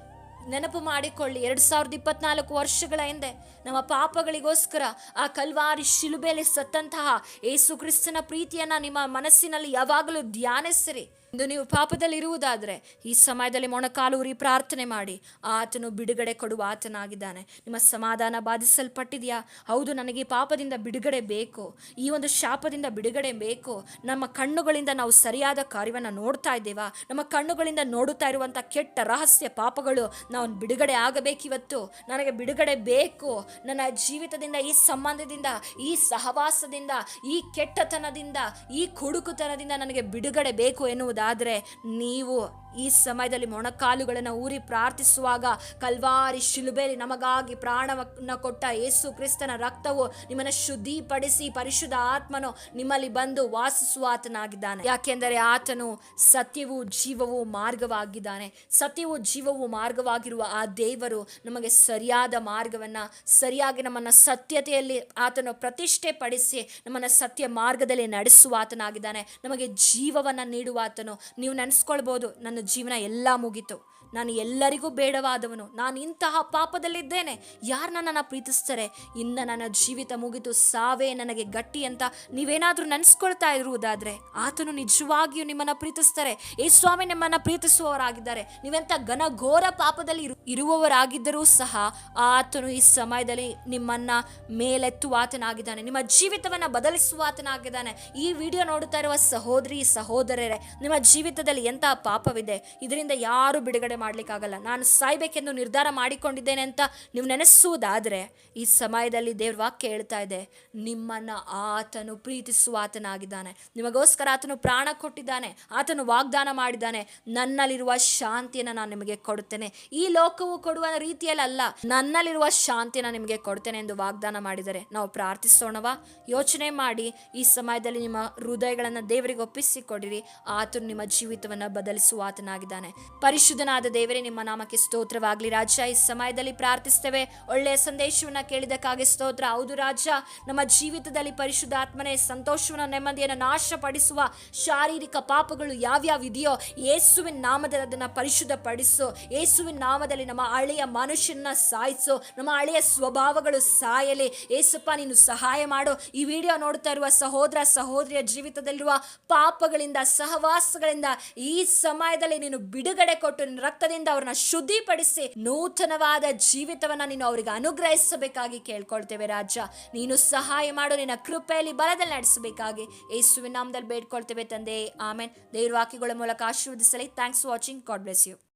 ನೆನಪು ಮಾಡಿಕೊಳ್ಳಿ. ಎರಡು ಸಾವಿರದ ಇಪ್ಪತ್ನಾಲ್ಕು ವರ್ಷಗಳ ಹಿಂದೆ ನಮ್ಮ ಪಾಪಗಳಿಗೋಸ್ಕರ ಆ ಕಲ್ವಾರಿ ಶಿಲುಬೆಯಲ್ಲಿ ಸತ್ತಂತಹ ಯೇಸು ಕ್ರಿಸ್ತನ ಪ್ರೀತಿಯನ್ನ ನಿಮ್ಮ ಮನಸ್ಸಿನಲ್ಲಿ ಯಾವಾಗಲೂ ಧ್ಯಾನಿಸಿರಿ. ಇಂದು ನೀವು ಪಾಪದಲ್ಲಿ ಇರುವುದಾದರೆ ಈ ಸಮಯದಲ್ಲಿ ಮೊಣಕಾಲೂರಿ ಪ್ರಾರ್ಥನೆ ಮಾಡಿ. ಆತನು ಬಿಡುಗಡೆ ಕೊಡುವ ಆತನಾಗಿದ್ದಾನೆ. ನಿಮ್ಮ ಸಮಾಧಾನ ಬಾಧಿಸಲ್ಪಟ್ಟಿದೆಯಾ? ಹೌದು, ನನಗೆ ಪಾಪದಿಂದ ಬಿಡುಗಡೆ ಬೇಕು. ಈ ಒಂದು ಶಾಪದಿಂದ ಬಿಡುಗಡೆ ಬೇಕು. ನಮ್ಮ ಕಣ್ಣುಗಳಿಂದ ನಾವು ಸರಿಯಾದ ಕಾರ್ಯವನ್ನು ನೋಡ್ತಾ ಇದ್ದೇವಾ? ನಮ್ಮ ಕಣ್ಣುಗಳಿಂದ ನೋಡುತ್ತಾ ಇರುವಂಥ ಕೆಟ್ಟ ರಹಸ್ಯ ಪಾಪಗಳು ನಾವು ಬಿಡುಗಡೆ ಆಗಬೇಕಿವತ್ತು? ನನಗೆ ಬಿಡುಗಡೆ ಬೇಕು. ನನ್ನ ಜೀವಿತದಿಂದ, ಈ ಸಂಬಂಧದಿಂದ, ಈ ಸಹವಾಸದಿಂದ, ಈ ಕೆಟ್ಟತನದಿಂದ, ಈ ಕುಡುಕುತನದಿಂದ ನನಗೆ ಬಿಡುಗಡೆ ಬೇಕು ಎನ್ನುವುದಾದರೆ ನೀವು ಈ ಸಮಯದಲ್ಲಿ ಮೊಣಕಾಲುಗಳನ್ನು ಊರಿ ಪ್ರಾರ್ಥಿಸುವಾಗ ಕಲ್ವಾರಿ ಶಿಲುಬೆಲಿ ನಮಗಾಗಿ ಪ್ರಾಣವನ್ನು ಕೊಟ್ಟ ಯೇಸು ಕ್ರಿಸ್ತನ ರಕ್ತವು ನಿಮ್ಮನ್ನು ಶುದ್ಧಿಪಡಿಸಿ ಪರಿಶುದ್ಧ ಆತ್ಮನು ನಿಮ್ಮಲ್ಲಿ ಬಂದು ವಾಸಿಸುವ ಆತನಾಗಿದ್ದಾನೆ. ಯಾಕೆಂದರೆ ಆತನು ಸತ್ಯವು ಜೀವವು ಮಾರ್ಗವಾಗಿದ್ದಾನೆ. ಸತ್ಯವು ಜೀವವು ಮಾರ್ಗವಾಗಿರುವ ಆ ದೇವರು ನಮಗೆ ಸರಿಯಾದ ಮಾರ್ಗವನ್ನು, ಸರಿಯಾಗಿ ನಮ್ಮನ್ನು ಸತ್ಯತೆಯಲ್ಲಿ ಆತನು ಪ್ರತಿಷ್ಠೆ ಪಡಿಸಿ ನಮ್ಮನ್ನು ಸತ್ಯ ಮಾರ್ಗದಲ್ಲಿ ನಡೆಸುವ ಆತನಾಗಿದ್ದಾನೆ. ನಮಗೆ ಜೀವವನ್ನು ನೀಡುವ ಆತನು. ನೀವು ನೆನೆಸ್ಕೊಳ್ಬೋದು, ನನ್ನ ಜೀವನ ಎಲ್ಲ ಮುಗೀತು. ನಾನು ಎಲ್ಲರಿಗೂ ಬೇಡವಾದವನು. ನಾನು ಇಂತಹ ಪಾಪದಲ್ಲಿದ್ದೇನೆ. ಯಾರು ನನ್ನನ್ನು ಪ್ರೀತಿಸ್ತಾರೆ? ಇನ್ನು ನನ್ನ ಜೀವಿತ ಮುಗಿತು ಸಾವೇ ನನಗೆ ಗಟ್ಟಿ ಅಂತ ನೀವೇನಾದರೂ ನೆನೆಸ್ಕೊಳ್ತಾ ಇರುವುದಾದರೆ, ಆತನು ನಿಜವಾಗಿಯೂ ನಿಮ್ಮನ್ನು ಪ್ರೀತಿಸ್ತಾರೆ. ಏ ಸ್ವಾಮಿ ನಿಮ್ಮನ್ನು ಪ್ರೀತಿಸುವವರಾಗಿದ್ದಾರೆ. ನೀವೆಂಥ ಘನಘೋರ ಪಾಪದಲ್ಲಿ ಇರು, ಇರುವವರಾಗಿದ್ದರೂ ಸಹ ಆತನು ಈ ಸಮಯದಲ್ಲಿ ನಿಮ್ಮನ್ನ ಮೇಲೆತ್ತುವ ಆತನಾಗಿದ್ದಾನೆ. ನಿಮ್ಮ ಜೀವಿತವನ್ನು ಬದಲಿಸುವ ಆತನಾಗಿದ್ದಾನೆ. ಈ ವಿಡಿಯೋ ನೋಡುತ್ತಾ ಇರುವ ಸಹೋದರಿ, ಸಹೋದರರೇ, ನಿಮ್ಮ ಜೀವಿತದಲ್ಲಿ ಎಂತಹ ಪಾಪವಿದೆ? ಇದರಿಂದ ಯಾರು ಬಿಡುಗಡೆ ಮಾಡ್ಲಿಕ್ಕಾಗಲ್ಲ. ನಾನು ಸಾಯ್ಬೇಕೆಂದು ನಿರ್ಧಾರ ಮಾಡಿಕೊಂಡಿದ್ದೇನೆ ಅಂತ ನೀವು ನೆನೆಸುವುದಾದರೆ ಈ ಸಮಯದಲ್ಲಿ ದೇವ್ರ ವಾಕ್ಯ ಹೇಳ್ತಾ ಇದೆ. ನಿಮ್ಮನ್ನ ಆತನು ಪ್ರೀತಿಸುವ ಆತನಾಗಿದ್ದಾನೆ. ನಿಮಗೋಸ್ಕರ ಆತನು ಪ್ರಾಣ ಕೊಟ್ಟಿದ್ದಾನೆ. ಆತನು ವಾಗ್ದಾನ ಮಾಡಿದ್ದಾನೆ. ನನ್ನಲ್ಲಿರುವ ಶಾಂತಿಯನ್ನು ನಾನು ನಿಮಗೆ ಕೊಡುತ್ತೇನೆ. ಈ ಲೋಕವು ಕೊಡುವ ರೀತಿಯಲ್ಲ ನನ್ನಲ್ಲಿರುವ ಶಾಂತಿಯನ್ನು ನಿಮಗೆ ಕೊಡ್ತೇನೆ ಎಂದು ವಾಗ್ದಾನ ಮಾಡಿದರೆ ನಾವು ಪ್ರಾರ್ಥಿಸೋಣವಾ? ಯೋಚನೆ ಮಾಡಿ, ಈ ಸಮಯದಲ್ಲಿ ನಿಮ್ಮ ಹೃದಯಗಳನ್ನು ದೇವರಿಗೆ ಒಪ್ಪಿಸಿಕೊಡಿರಿ. ಆತನು ನಿಮ್ಮ ಜೀವಿತವನ್ನು ಬದಲಿಸುವ ಆತನಾಗಿದ್ದಾನೆ. ಪರಿಶುದ್ಧನಾದ ದೇವರೇ, ನಿಮ್ಮ ನಾಮಕ್ಕೆ ಸ್ತೋತ್ರವಾಗಲಿ. ರಾಜ, ಈ ಸಮಯದಲ್ಲಿ ಪ್ರಾರ್ಥಿಸ್ತೇವೆ. ಒಳ್ಳೆಯ ಸಂದೇಶವನ್ನು ಕೇಳಿದಕ್ಕಾಗಿ ಸ್ತೋತ್ರ. ಹೌದು ರಾಜ, ನಮ್ಮ ಜೀವಿತದಲ್ಲಿ ಪರಿಶುದ್ಧಾತ್ಮನೆ ಸಂತೋಷವನ್ನು, ನೆಮ್ಮದಿಯನ್ನು ನಾಶಪಡಿಸುವ ಶಾರೀರಿಕ ಪಾಪಗಳು ಯಾವ್ಯಾವ ಇದೆಯೋ ಯೇಸುವಿನ ನಾಮದಲ್ಲಿ ಅದನ್ನು ಪರಿಶುದ್ಧಪಡಿಸು. ಯೇಸುವಿನ ನಾಮದಲ್ಲಿ ನಮ್ಮ ಹಳೆಯ ಮನುಷ್ಯನ ಸಾಯಿಸು. ನಮ್ಮ ಹಳೆಯ ಸ್ವಭಾವಗಳು ಸಾಯಲಿ. ಏಸಪ್ಪ, ನೀನು ಸಹಾಯ ಮಾಡು. ಈ ವಿಡಿಯೋ ನೋಡ್ತಾ ಇರುವ ಸಹೋದರ, ಸಹೋದರಿಯ ಜೀವಿತದಲ್ಲಿರುವ ಪಾಪಗಳಿಂದ, ಸಹವಾಸಗಳಿಂದ ಈ ಸಮಯದಲ್ಲಿ ನೀನು ಬಿಡುಗಡೆ ಕೊಟ್ಟು ರಕ್ತದಿಂದ ಅವ್ರನ್ನ ಶುದ್ಧಿಪಡಿಸಿ ನೂತನವಾದ ಜೀವಿತವನ್ನ ನೀನು ಅವರಿಗೆ ಅನುಗ್ರಹಿಸಬೇಕಾಗಿ ಕೇಳ್ಕೊಳ್ತೇವೆ ರಾಜ. ನೀನು ಸಹಾಯ ಮಾಡು, ನಿನ್ನ ಕೃಪೆಯಲ್ಲಿ ಬಲದಲ್ಲಿ ನಡೆಸಬೇಕಾಗಿ ಯೇಸುವಿನ ನಾಮದಲ್ಲಿ ಬೇಡ್ಕೊಳ್ತೇವೆ ತಂದೆ. ಆಮೇನ್. ದೇವ್ರ ವಾಕ್ಯಗಳ ಮೂಲಕ ಆಶೀರ್ವದಿಸಲಿ. Thanks watching God bless you